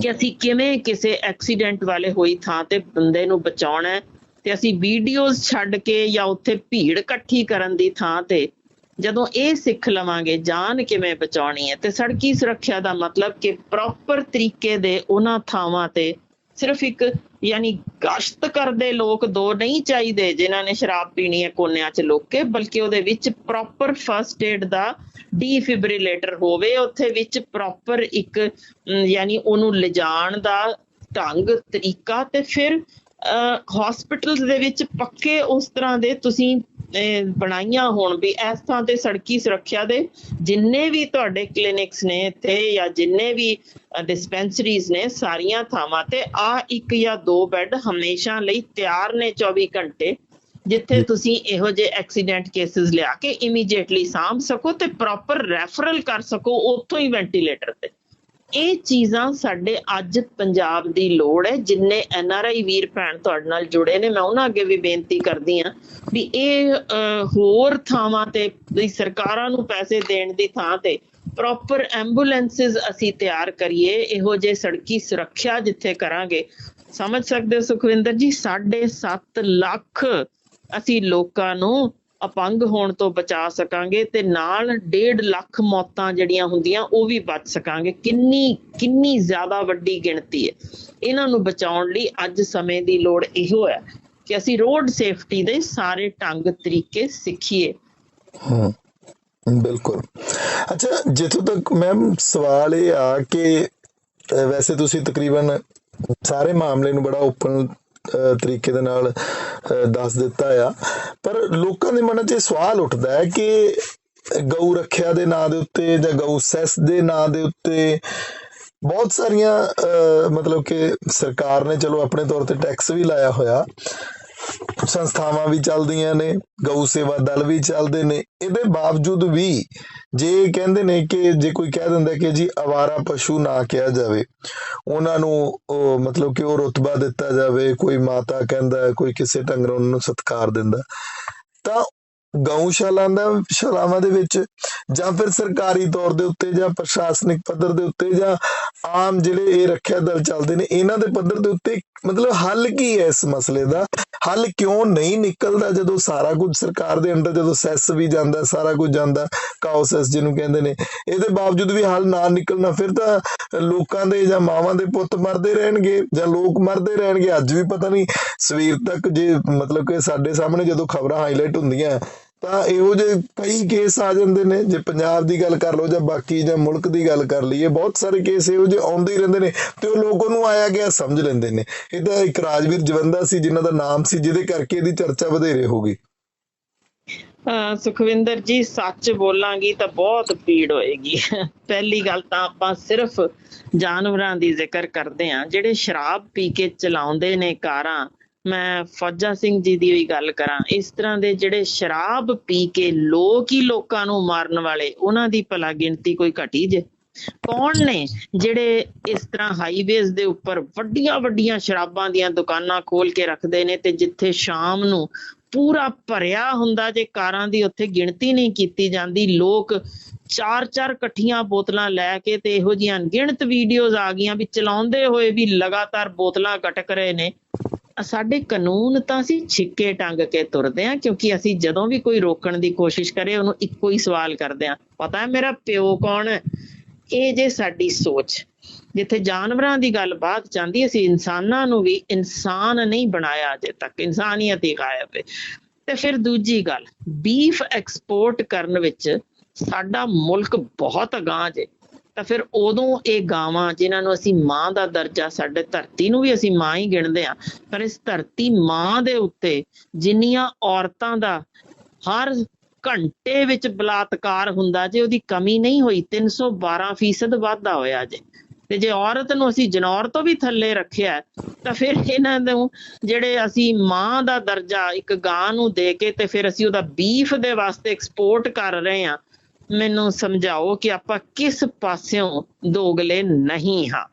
ਕਿ ਅਸੀਂ ਕਿਵੇਂ ਕਿਸੇ ਐਕਸੀਡੈਂਟ ਵਾਲੇ ਹੋਈ ਥਾਂ ਤੇ ਬੰਦੇ ਨੂੰ ਬਚਾਉਣਾ ਹੈ ਤੇ ਅਸੀਂ ਵੀਡੀਓਜ਼ ਛੱਡ ਕੇ ਜਾਂ ਉੱਥੇ ਭੀੜ ਇਕੱਠੀ ਕਰਨ ਦੀ ਥਾਂ ਤੇ ਜਦੋਂ ਇਹ ਸਿੱਖ ਲਵਾਂਗੇ ਜਾਨ ਕਿਵੇਂ ਬਚਾਉਣੀ ਹੈ ਤੇ ਸੜਕੀ ਸੁਰੱਖਿਆ ਦਾ ਮਤਲਬ ਕਿ ਪ੍ਰੋਪਰ ਤਰੀਕੇ ਦੇ ਉਹਨਾਂ ਥਾਵਾਂ ਤੇ ਸਿਰਫ ਇੱਕ ਯਾਨੀ ਗਸ਼ਤ ਕਰਦੇ ਲੋਕ ਦੋ ਨਹੀਂ ਚਾਹੀਦੇ ਜਿਨ੍ਹਾਂ ਨੇ ਸ਼ਰਾਬ ਪੀਣੀ ਹੈ ਕੋਨਿਆਂ 'ਚ ਲੁੱਕ ਕੇ ਬਲਕਿ ਉਹਦੇ ਵਿੱਚ ਪ੍ਰੋਪਰ ਫਰਸਟ ਏਡ ਦਾ ਡੀਫਿਬਰਿਲੇਟਰ ਹੋਵੇ, ਉੱਥੇ ਵਿੱਚ ਪ੍ਰੋਪਰ ਇੱਕ ਯਾਨੀ ਉਹਨੂੰ ਲਿਜਾਣ ਦਾ ਢੰਗ, ਤਰੀਕਾ ਤੇ ਫਿਰ ਹਸਪੀਟਲਸ ਦੇ ਵਿੱਚ ਪੱਕੇ ਉਸ ਤਰ੍ਹਾਂ ਦੇ ਤੁਸੀਂ ਬਣਾਈਆਂ ਹੋਣ ਵੀ ਇਸ ਥਾਂ ਤੇ ਸੜਕੀ ਸੁਰੱਖਿਆ ਦੇ ਜਿੰਨੇ ਵੀ ਤੁਹਾਡੇ ਕਲੀਨਿਕਸ ਨੇ ਇੱਥੇ ਜਾਂ ਜਿੰਨੇ ਵੀ ਡਿਸਪੈਂਸਰੀਜ਼ ਨੇ ਸਾਰੀਆਂ ਥਾਵਾਂ ਤੇ ਆ ਇੱਕ ਜਾਂ ਦੋ ਬੈੱਡ ਹਮੇਸ਼ਾ ਲਈ ਤਿਆਰ ਨੇ 24 ਘੰਟੇ ਜਿੱਥੇ ਤੁਸੀਂ ਇਹੋ ਜਿਹੇ ਐਕਸੀਡੈਂਟ ਕੇਸਿਸ ਲਿਆ ਕੇ ਇਮੀਡੀਏਟਲੀ ਸਾਂਭ ਸਕੋ ਤੇ ਪ੍ਰੋਪਰ ਰੈਫਰਲ ਕਰ ਸਕੋ ਉੱਥੋਂ ਹੀ ਵੈਂਟੀਲੇਟਰ ਤੇ। ਇਹ ਚੀਜ਼ਾਂ ਸਾਡੇ ਅੱਜ ਪੰਜਾਬ ਦੀ ਲੋੜ ਹੈ, ਜਿੰਨੇ ਐਨ ਆਰ ਆਈ ਵੀਰ ਭੈਣ ਤੁਹਾਡੇ ਨਾਲ ਜੁੜੇ ਨੇ, ਮੈਂ ਉਹਨਾਂ ਅੱਗੇ ਵੀ ਬੇਨਤੀ ਕਰਦੀ ਆ ਵੀ ਇਹ ਹੋਰ ਥਾਵਾਂ ਤੇ ਸਰਕਾਰਾਂ ਨੂੰ ਪੈਸੇ ਦੇਣ ਦੀ ਥਾਂ ਤੇ ਪ੍ਰੋਪਰ ਐਂਬੂਲੈਂਸਸ ਅਸੀਂ ਤਿਆਰ ਕਰੀਏ, ਇਹੋ ਜਿਹੇ ਸੜਕੀ ਸੁਰੱਖਿਆ ਜਿੱਥੇ ਕਰਾਂਗੇ। ਸਮਝ ਸਕਦੇ ਹੋ ਸੁਖਵਿੰਦਰ ਜੀ 7.5 ਲੱਖ ਅਸੀਂ ਲੋਕਾਂ ਨੂੰ ਅਪੰਗ ਹੋਣ ਤੋਂ ਬਚਾ ਸਕਾਂਗੇ ਤੇ ਨਾਲ 1.5 ਲੱਖ ਮੌਤਾਂ ਜਿਹੜੀਆਂ ਹੁੰਦੀਆਂ ਉਹ ਵੀ ਬਚ ਸਕਾਂਗੇ। ਕਿੰਨੀ ਕਿੰਨੀ ਜ਼ਿਆਦਾ ਵੱਡੀ ਗਿਣਤੀ ਹੈ। ਇਹਨਾਂ ਨੂੰ ਬਚਾਉਣ ਲਈ ਅੱਜ ਸਮੇਂ ਦੀ ਲੋੜ ਇਹੋ ਹੈ ਕਿ ਅਸੀਂ ਰੋਡ ਸੇਫਟੀ ਦੇ ਸਾਰੇ ਢੰਗ ਤਰੀਕੇ ਸਿੱਖੀਏ। ਹਮ ਬਿਲਕੁਲ। ਅੱਛਾ, ਜਿੱਥੋਂ ਤੱਕ ਮੈਮ ਸਵਾਲ ਇਹ ਆ ਕਿ ਵੈਸੇ ਤੁਸੀਂ ਤਕਰੀਬਨ ਸਾਰੇ ਮਾਮਲੇ ਨੂੰ ਬੜਾ ਓਪਨ ਤਰੀਕੇ ਦੇ ਨਾਲ ਦੱਸ ਦਿੱਤਾ ਆ। ਪਰ ਲੋਕਾਂ ਦੇ ਮਨਾਂ 'ਚ ਇਹ ਸਵਾਲ ਉੱਠਦਾ ਹੈ ਕਿ ਗਊ ਰੱਖਿਆ ਦੇ ਨਾਂ ਦੇ ਉੱਤੇ ਜਾਂ ਗਊ ਸੈਸ ਦੇ ਨਾਂ ਦੇ ਉੱਤੇ ਬਹੁਤ ਸਾਰੀਆਂ ਅਹ, ਮਤਲਬ ਕਿ ਸਰਕਾਰ ਨੇ ਚਲੋ ਆਪਣੇ ਤੌਰ ਤੇ ਟੈਕਸ ਵੀ ਲਾਇਆ ਹੋਇਆ। ਸੰਸਥਾਵਾਂ ਵੀ ਚੱਲਦੀਆਂ ਨੇ, ਗਊ ਸੇਵਾ ਦਲ ਵੀ ਚੱਲਦੇ ਨੇ। ਇਹਦੇ ਬਾਵਜੂਦ ਵੀ ਜੇ ਕਹਿੰਦੇ ਨੇ ਕਿ ਜੇ ਕੋਈ ਕਹਿ ਦਿੰਦਾ ਕਿ ਜੀ ਅਵਾਰਾ ਪਸ਼ੂ ਨਾ ਕਿਹਾ ਜਾਵੇ, ਉਹਨਾਂ ਨੂੰ ਮਤਲਬ ਕਿ ਉਹ ਰੁਤਬਾ ਦਿੱਤਾ ਜਾਵੇ, ਕੋਈ ਮਾਤਾ ਕਹਿੰਦਾ, ਕੋਈ ਕਿਸੇ ਢੰਗ ਨਾਲ ਉਹਨਾਂ ਨੂੰ ਸਤਿਕਾਰ ਦਿੰਦਾ, ਤਾਂ ਗਊਸ਼ਾਲਾ ਦਾ, ਸ਼ਾਲਾਵਾਂ ਦੇ ਵਿੱਚ ਜਾਂ ਫਿਰ ਸਰਕਾਰੀ ਤੌਰ ਦੇ ਉੱਤੇ ਜਾਂ ਪ੍ਰਸ਼ਾਸਨਿਕ ਪੱਧਰ ਦੇ ਉੱਤੇ ਜਾਂ ਆਮ ਜਿਹੜੇ ਇਹ ਰੱਖਿਆ ਦਲ ਚੱਲਦੇ ਨੇ, ਇਹਨਾਂ ਦੇ ਪੱਧਰ ਦੇ ਉੱਤੇ ਮਤਲਬ ਹੱਲ ਕੀ ਹੈ ਇਸ ਮਸਲੇ ਦਾ? ਹੱਲ ਕਿਉਂ ਨਹੀਂ ਨਿਕਲਦਾ ਜਦੋਂ ਸਾਰਾ ਕੁਝ ਸਰਕਾਰ ਦੇ ਅੰਡਰ, ਜਦੋਂ ਸੈਸ ਵੀ ਜਾਂਦਾ, ਸਾਰਾ ਕੁਝ ਜਾਂਦਾ ਕਾਉਸੈਸ ਜਿਹਨੂੰ ਕਹਿੰਦੇ ਨੇ। ਇਹਦੇ ਬਾਵਜੂਦ ਵੀ ਹੱਲ ਨਾ ਨਿਕਲਣਾ, ਫਿਰ ਤਾਂ ਲੋਕਾਂ ਦੇ ਜਾਂ ਮਾਵਾਂ ਦੇ ਪੁੱਤ ਮਰਦੇ ਰਹਿਣਗੇ, ਜਾਂ ਲੋਕ ਮਰਦੇ ਰਹਿਣਗੇ। ਅੱਜ ਵੀ ਪਤਾ ਨਹੀਂ ਸਵੇਰ ਤੱਕ ਜੇ ਮਤਲਬ ਕਿ ਸਾਡੇ ਸਾਹਮਣੇ ਜਦੋਂ ਖਬਰਾਂ ਹਾਈਲਾਈਟ ਹੁੰਦੀਆਂ ਤਾਂ ਇਹੋ ਜਿਹੇ ਕਈ ਕੇਸ ਆ ਜਾਂਦੇ ਨੇ, ਜੇ ਪੰਜਾਬ ਦੀ ਗੱਲ ਕਰ ਲਓ ਜਾਂ ਬਾਕੀ ਜਾਂ ਮੁਲਕ ਦੀ ਗੱਲ ਕਰ ਲਈਏ, ਬਹੁਤ ਸਾਰੇ ਕੇਸ ਇਹੋ ਜਿਹੇ ਆਉਂਦੇ ਹੀ ਰਹਿੰਦੇ ਨੇ ਤੇ ਉਹ ਲੋਕਾਂ ਨੂੰ ਆਇਆ ਗਿਆ ਸਮਝ ਲੈਂਦੇ ਨੇ। ਇਹ ਇੱਕ ਰਾਜਵੀਰ ਜਵੰਦਾ ਸੀ, ਜਿਨ੍ਹਾਂ ਦਾ ਨਾਮ ਸੀ, ਜਿਹਦੇ ਕਰਕੇ ਇਹਦੀ ਚਰਚਾ ਵਧੇਰੇ ਹੋ ਗਈ। ਸੁਖਵਿੰਦਰ ਜੀ, ਸੱਚ ਬੋਲਾਂਗੀ ਤਾਂ ਬਹੁਤ ਪੀੜ ਹੋਏਗੀ। ਪਹਿਲੀ ਗੱਲ ਤਾਂ ਆਪਾਂ ਸਿਰਫ ਜਾਨਵਰਾਂ ਦੀ ਜ਼ਿਕਰ ਕਰਦੇ ਹਾਂ, ਜਿਹੜੇ ਸ਼ਰਾਬ ਪੀ ਕੇ ਚਲਾਉਂਦੇ ਨੇ ਕਾਰਾਂ ਮੈਂ ਫੌਜਾ ਸਿੰਘ ਜੀ ਦੀ ਵੀ ਗੱਲ ਕਰਾਂ, ਇਸ ਤਰ੍ਹਾਂ ਦੇ ਜਿਹੜੇ ਸ਼ਰਾਬ ਪੀ ਕੇ ਲੋਕ ਹੀ ਲੋਕਾਂ ਨੂੰ ਮਾਰਨ ਵਾਲੇ, ਉਹਨਾਂ ਦੀ ਭਲਾ ਗਿਣਤੀ ਕੋਈ ਘਟੀ ਜੇ। ਕੌਣ ਨੇ ਜਿਹੜੇ ਇਸ ਤਰ੍ਹਾਂ ਹਾਈਵੇਜ਼ ਦੇ ਉੱਪਰ ਵੱਡੀਆਂ ਵੱਡੀਆਂ ਸ਼ਰਾਬਾਂ ਦੀਆਂ ਦੁਕਾਨਾਂ ਖੋਲ ਕੇ ਰੱਖਦੇ ਨੇ ਤੇ ਜਿੱਥੇ ਸ਼ਾਮ ਨੂੰ ਪੂਰਾ ਭਰਿਆ ਹੁੰਦਾ ਜੇ ਕਾਰਾਂ ਦੀ, ਉੱਥੇ ਗਿਣਤੀ ਨਹੀਂ ਕੀਤੀ ਜਾਂਦੀ। ਲੋਕ ਚਾਰ ਚਾਰ ਇਕੱਠੀਆਂ ਬੋਤਲਾਂ ਲੈ ਕੇ ਤੇ ਇਹੋ ਜਿਹੀਆਂ ਅਣਗਿਣਤ ਵੀਡੀਓਜ਼ ਆ ਗਈਆਂ ਵੀ ਚਲਾਉਂਦੇ ਹੋਏ ਵੀ ਲਗਾਤਾਰ ਬੋਤਲਾਂ ਗਟਕ ਰਹੇ ਨੇ। ਸਾਡੇ ਕਾਨੂੰਨ ਤਾਂ ਅਸੀਂ ਛਿੱਕੇ ਟੰਗ ਕੇ ਤੁਰਦੇ ਆ ਕਿਉਂਕਿ ਅਸੀਂ ਜਦੋਂ ਵੀ ਕੋਈ ਰੋਕਣ ਦੀ ਕੋਸ਼ਿਸ਼ ਕਰੇ, ਉਹਨੂੰ ਇੱਕੋ ਹੀ ਸਵਾਲ ਕਰਦੇ ਆ ਪਤਾ ਹੈ ਮੇਰਾ ਪਿਓ ਕੌਣ ਹੈ? ਇਹ ਜੇ ਸਾਡੀ ਸੋਚ। ਜਿੱਥੇ ਜਾਨਵਰਾਂ ਦੀ ਗੱਲ ਬਾਤ ਜਾਂਦੀ, ਅਸੀਂ ਇਨਸਾਨਾਂ ਨੂੰ ਵੀ ਇਨਸਾਨ ਨਹੀਂ ਬਣਾਇਆ ਅਜੇ ਤੱਕ। ਇਨਸਾਨੀਅਤ ਹੀ ਗਾਇਬ ਹੈ। ਤੇ ਫਿਰ ਦੂਜੀ ਗੱਲ, ਬੀਫ ਐਕਸਪੋਰਟ ਕਰਨ ਵਿੱਚ ਸਾਡਾ ਮੁਲਕ ਬਹੁਤ ਅਗਾਂਹ ਜੇ। ਤਾਂ ਫਿਰ ਉਦੋਂ ਇਹ ਗਾਵਾਂ ਜਿਨ੍ਹਾਂ ਨੂੰ ਅਸੀਂ ਮਾਂ ਦਾ ਦਰਜਾ ਸਾਡੇ ਧਰਤੀ ਨੂੰ ਵੀ ਅਸੀਂ ਮਾਂ ਹੀ ਗਿਣਦੇ ਆ ਪਰ ਇਸ ਧਰਤੀ ਮਾਂ ਦੇ ਉੱਤੇ ਜਿੰਨੀਆਂ ਔਰਤਾਂ ਦਾ ਹਰ ਘੰਟੇ ਵਿੱਚ ਬਲਾਤਕਾਰ ਹੁੰਦਾ ਜੇ ਉਹਦੀ ਕਮੀ ਨਹੀਂ ਹੋਈ 312% ਫੀਸਦ ਵਾਧਾ ਹੋਇਆ ਜੇ। ਤੇ ਜੇ ਔਰਤ ਨੂੰ ਅਸੀਂ ਜਨੌਰ ਤੋਂ ਵੀ ਥੱਲੇ ਰੱਖਿਆ, ਤਾਂ ਫਿਰ ਇਹਨਾਂ ਨੂੰ ਜਿਹੜੇ ਅਸੀਂ ਮਾਂ ਦਾ ਦਰਜਾ ਇੱਕ ਗਾਂ ਨੂੰ ਦੇ ਕੇ ਤੇ ਫਿਰ ਅਸੀਂ ਉਹਦਾ ਬੀਫ ਦੇ ਵਾਸਤੇ ਐਕਸਪੋਰਟ ਕਰ ਰਹੇ ਹਾਂ ਮੈਨੂੰ ਸਮਝਾਓ ਕਿ ਆਪਾਂ ਕਿਸ ਪਾਸਿਓਂ ਦੋਗਲੇ ਨਹੀਂ ਹਾਂ।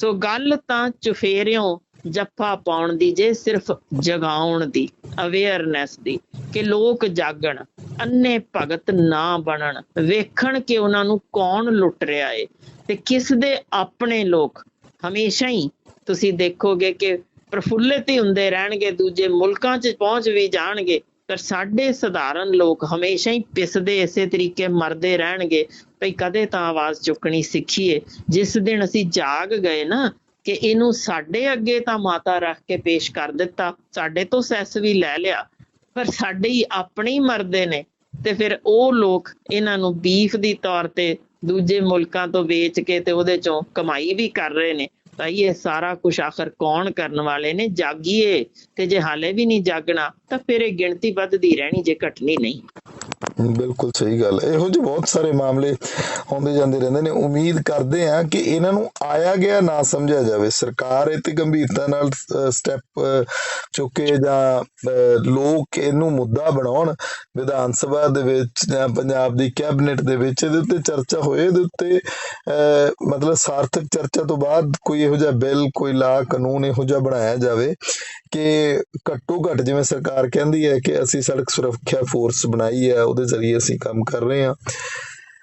ਸੋ ਗੱਲ ਤਾਂ ਚੁਫੇਰਿਓਂ ਜੱਫਾ ਪਾਉਣ ਦੀ ਜੇ ਸਿਰਫ ਜਗਾਉਣ ਦੀ ਅਵੇਅਰਨੈਸ ਦੀ, ਕਿ ਲੋਕ ਜਾਗਣ, ਅੰਨੇ ਭਗਤ ਨਾ ਬਣਨ, ਵੇਖਣ ਕਿ ਉਹਨਾਂ ਨੂੰ ਕੌਣ ਲੁੱਟ ਰਿਹਾ ਏ ਤੇ ਕਿਸ ਦੇ ਆਪਣੇ ਲੋਕ। ਹਮੇਸ਼ਾ ਹੀ ਤੁਸੀਂ ਦੇਖੋਗੇ ਕਿ ਪ੍ਰਫੁੱਲਿਤ ਹੀ ਹੁੰਦੇ ਰਹਿਣਗੇ, ਦੂਜੇ ਮੁਲਕਾਂ 'ਚ ਪਹੁੰਚ ਵੀ ਜਾਣਗੇ। ਪਰ ਸਾਡੇ ਸਧਾਰਨ ਲੋਕ ਹਮੇਸ਼ਾ ਹੀ ਪਿਸਦੇ ਇਸੇ ਤਰੀਕੇ ਮਰਦੇ ਰਹਿਣਗੇ। ਭਈ ਕਦੇ ਤਾਂ ਆਵਾਜ਼ ਚੁੱਕਣੀ ਸਿੱਖੀਏ। ਜਿਸ ਦਿਨ ਅਸੀਂ ਜਾਗ ਗਏ ਨਾ ਕਿ ਇਹਨੂੰ ਸਾਡੇ ਅੱਗੇ ਤਾਂ ਮਾਤਾ ਰੱਖ ਕੇ ਪੇਸ਼ ਕਰ ਦਿੱਤਾ। ਸਾਡੇ ਤੋਂ ਸੈਸ ਵੀ ਲੈ ਲਿਆ। ਪਰ ਸਾਡੇ ਹੀ ਆਪਣੇ ਹੀ ਮਰਦੇ ਨੇ। ਤੇ ਫਿਰ ਉਹ ਲੋਕ ਇਹਨਾਂ ਨੂੰ ਬੀਫ ਦੀ ਤੌਰ ਤੇ ਦੂਜੇ ਮੁਲਕਾਂ ਤੋਂ ਵੇਚ ਕੇ ਤੇ ਉਹਦੇ ਚੋਂ ਕਮਾਈ ਵੀ ਕਰ ਰਹੇ ਨੇ। ਤਾਂ ਇਹ ਸਾਰਾ ਕੁਝ ਆਖਰ ਕੌਣ ਕਰਨ ਵਾਲੇ ਨੇ? ਜਾਗੀਏ। ਤੇ ਜੇ ਹਾਲੇ ਵੀ ਨਹੀਂ ਜਾਗਣਾ ਤਾਂ ਫਿਰ ਇਹ ਗਿਣਤੀ ਵੱਧਦੀ ਰਹਿਣੀ ਜੇ ਘਟਣੀ ਨਹੀਂ। ਬਿਲਕੁਲ ਸਹੀ ਗੱਲ ਇਹੋ ਜਿਹੇ ਬਹੁਤ ਸਾਰੇ ਮਾਮਲੇ ਆਉਂਦੇ ਜਾਂਦੇ ਰਹਿੰਦੇ ਨੇ। ਉਮੀਦ ਕਰਦੇ ਆ ਕਿ ਇਹਨਾਂ ਨੂੰ ਆਇਆ ਗਿਆ ਨਾ ਸਮਝਿਆ ਜਾਵੇ। ਸਰਕਾਰ ਇਹ ਗੰਭੀਰਤਾ ਨਾਲ ਸਟੈਪ ਚੁੱਕੇ ਜਾਂ ਲੋਕ ਇਹਨੂੰ ਮੁੱਦਾ ਬਣਾਉਣ, ਵਿਧਾਨ ਸਭਾ ਦੇ ਵਿੱਚ ਜਾਂ ਪੰਜਾਬ ਦੀ ਕੈਬਨਿਟ ਦੇ ਵਿੱਚ, ਇਹਦੇ ਉੱਤੇ ਚਰਚਾ ਹੋਏ, ਇਹਦੇ ਉੱਤੇ ਮਤਲਬ ਸਾਰਥਕ ਚਰਚਾ ਤੋਂ ਬਾਅਦ ਕੋਈ ਇਹੋ ਜਿਹਾ ਬਿੱਲ, ਕੋਈ ਲਾ ਕਾਨੂੰਨ ਇਹੋ ਜਿਹਾ ਬਣਾਇਆ ਜਾਵੇ ਕਿ ਘੱਟੋ ਘੱਟ ਜਿਵੇਂ ਸਰਕਾਰ ਕਹਿੰਦੀ ਹੈ ਕਿ ਅਸੀਂ ਸੜਕ ਸੁਰੱਖਿਆ ਫੋਰਸ ਬਣਾਈ ਹੈ ਉਹਦੇ ਜ਼ਰੀਏ ਅਸੀਂ ਕੰਮ ਕਰ ਰਹੇ ਹਾਂ।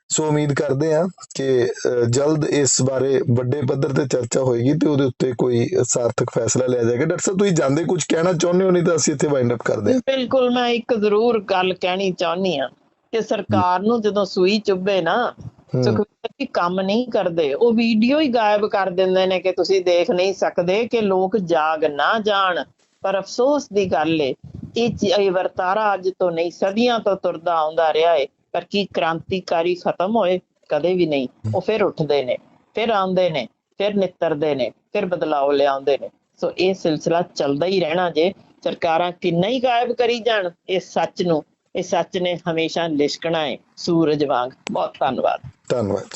ਸੋ ਉਮੀਦ ਕਰਦੇ ਹਾਂ ਕਿ ਜਲਦ ਇਸ ਬਾਰੇ ਵੱਡੇ ਪੱਧਰ ਤੇ ਚਰਚਾ ਹੋਏਗੀ ਤੇ ਉਹਦੇ ਉੱਤੇ ਕੋਈ ਸਾਰਥਕ ਫੈਸਲਾ ਲਿਆ ਜਾਏਗਾ। ਡਾਕਟਰ ਸਾਹਿਬ ਤੁਸੀਂ ਜਾਂਦੇ ਕੁਝ ਕਹਿਣਾ ਚਾਹੁੰਦੇ ਹੋ? ਨਹੀਂ ਤਾਂ ਅਸੀਂ ਇੱਥੇ ਵਾਈਂਡ ਅਪ ਕਰਦੇ ਹਾਂ। ਬਿਲਕੁਲ ਮੈਂ ਇੱਕ ਜ਼ਰੂਰ ਗੱਲ ਕਹਿਣੀ ਚਾਹੁੰਦੀ ਆ ਕਿ ਸਰਕਾਰ ਨੂੰ ਜਦੋਂ ਸੂਈ ਚੁੱਭੇ ਨਾ। ਸੁਖਵੀਰ ਜੀ ਕੰਮ ਨਹੀਂ ਕਰਦੇ। ਉਹ ਵੀਡੀਓ ਹੀ ਗਾਇਬ ਕਰ ਦਿੰਦੇ ਨੇ ਕਿ ਤੁਸੀਂ ਦੇਖ ਨਹੀਂ ਸਕਦੇ ਕਿ ਲੋਕ ਜਾਗ ਨਾ ਜਾਣ। ਪਰ ਅਫਸੋਸ ਦੀ ਗੱਲ ਏ ਇਹ ਵਰਤਾਰਾ ਅੱਜ ਤੋਂ ਨਹੀਂ, ਸਦੀਆਂ ਤੋਂ ਤੁਰਦਾ ਆਉਂਦਾ ਰਿਹਾ ਏ, ਪਰ ਕੀ ਕ੍ਰਾਂਤੀਕਾਰੀ ਖਤਮ ਹੋਏ? ਕਦੇ ਵੀ ਨਹੀਂ। ਉਹ ਫਿਰ ਉੱਠਦੇ ਨੇ, ਫਿਰ ਆਉਂਦੇ ਨੇ, ਫਿਰ ਨਿੱਤਰਦੇ ਨੇ, ਫਿਰ ਬਦਲਾਅ ਲਿਆਉਂਦੇ ਨੇ। ਸੋ ਇਹ ਸਿਲਸਿਲਾ ਚੱਲਦਾ ਹੀ ਰਹਿਣਾ ਜੇ ਸਰਕਾਰਾਂ ਕਿੰਨਾ ਹੀ ਗਾਇਬ ਕਰੀ ਜਾਣ, ਇਹ ਸੱਚ ਨੂੰ, ਇਹ ਸੱਚ ਨੇ ਹਮੇਸ਼ਾ ਲਿਸ਼ਕਣਾ ਹੈ ਸੂਰਜ ਵਾਂਗ, ਬਹੁਤ ਧੰਨਵਾਦ। ਧੰਨਵਾਦ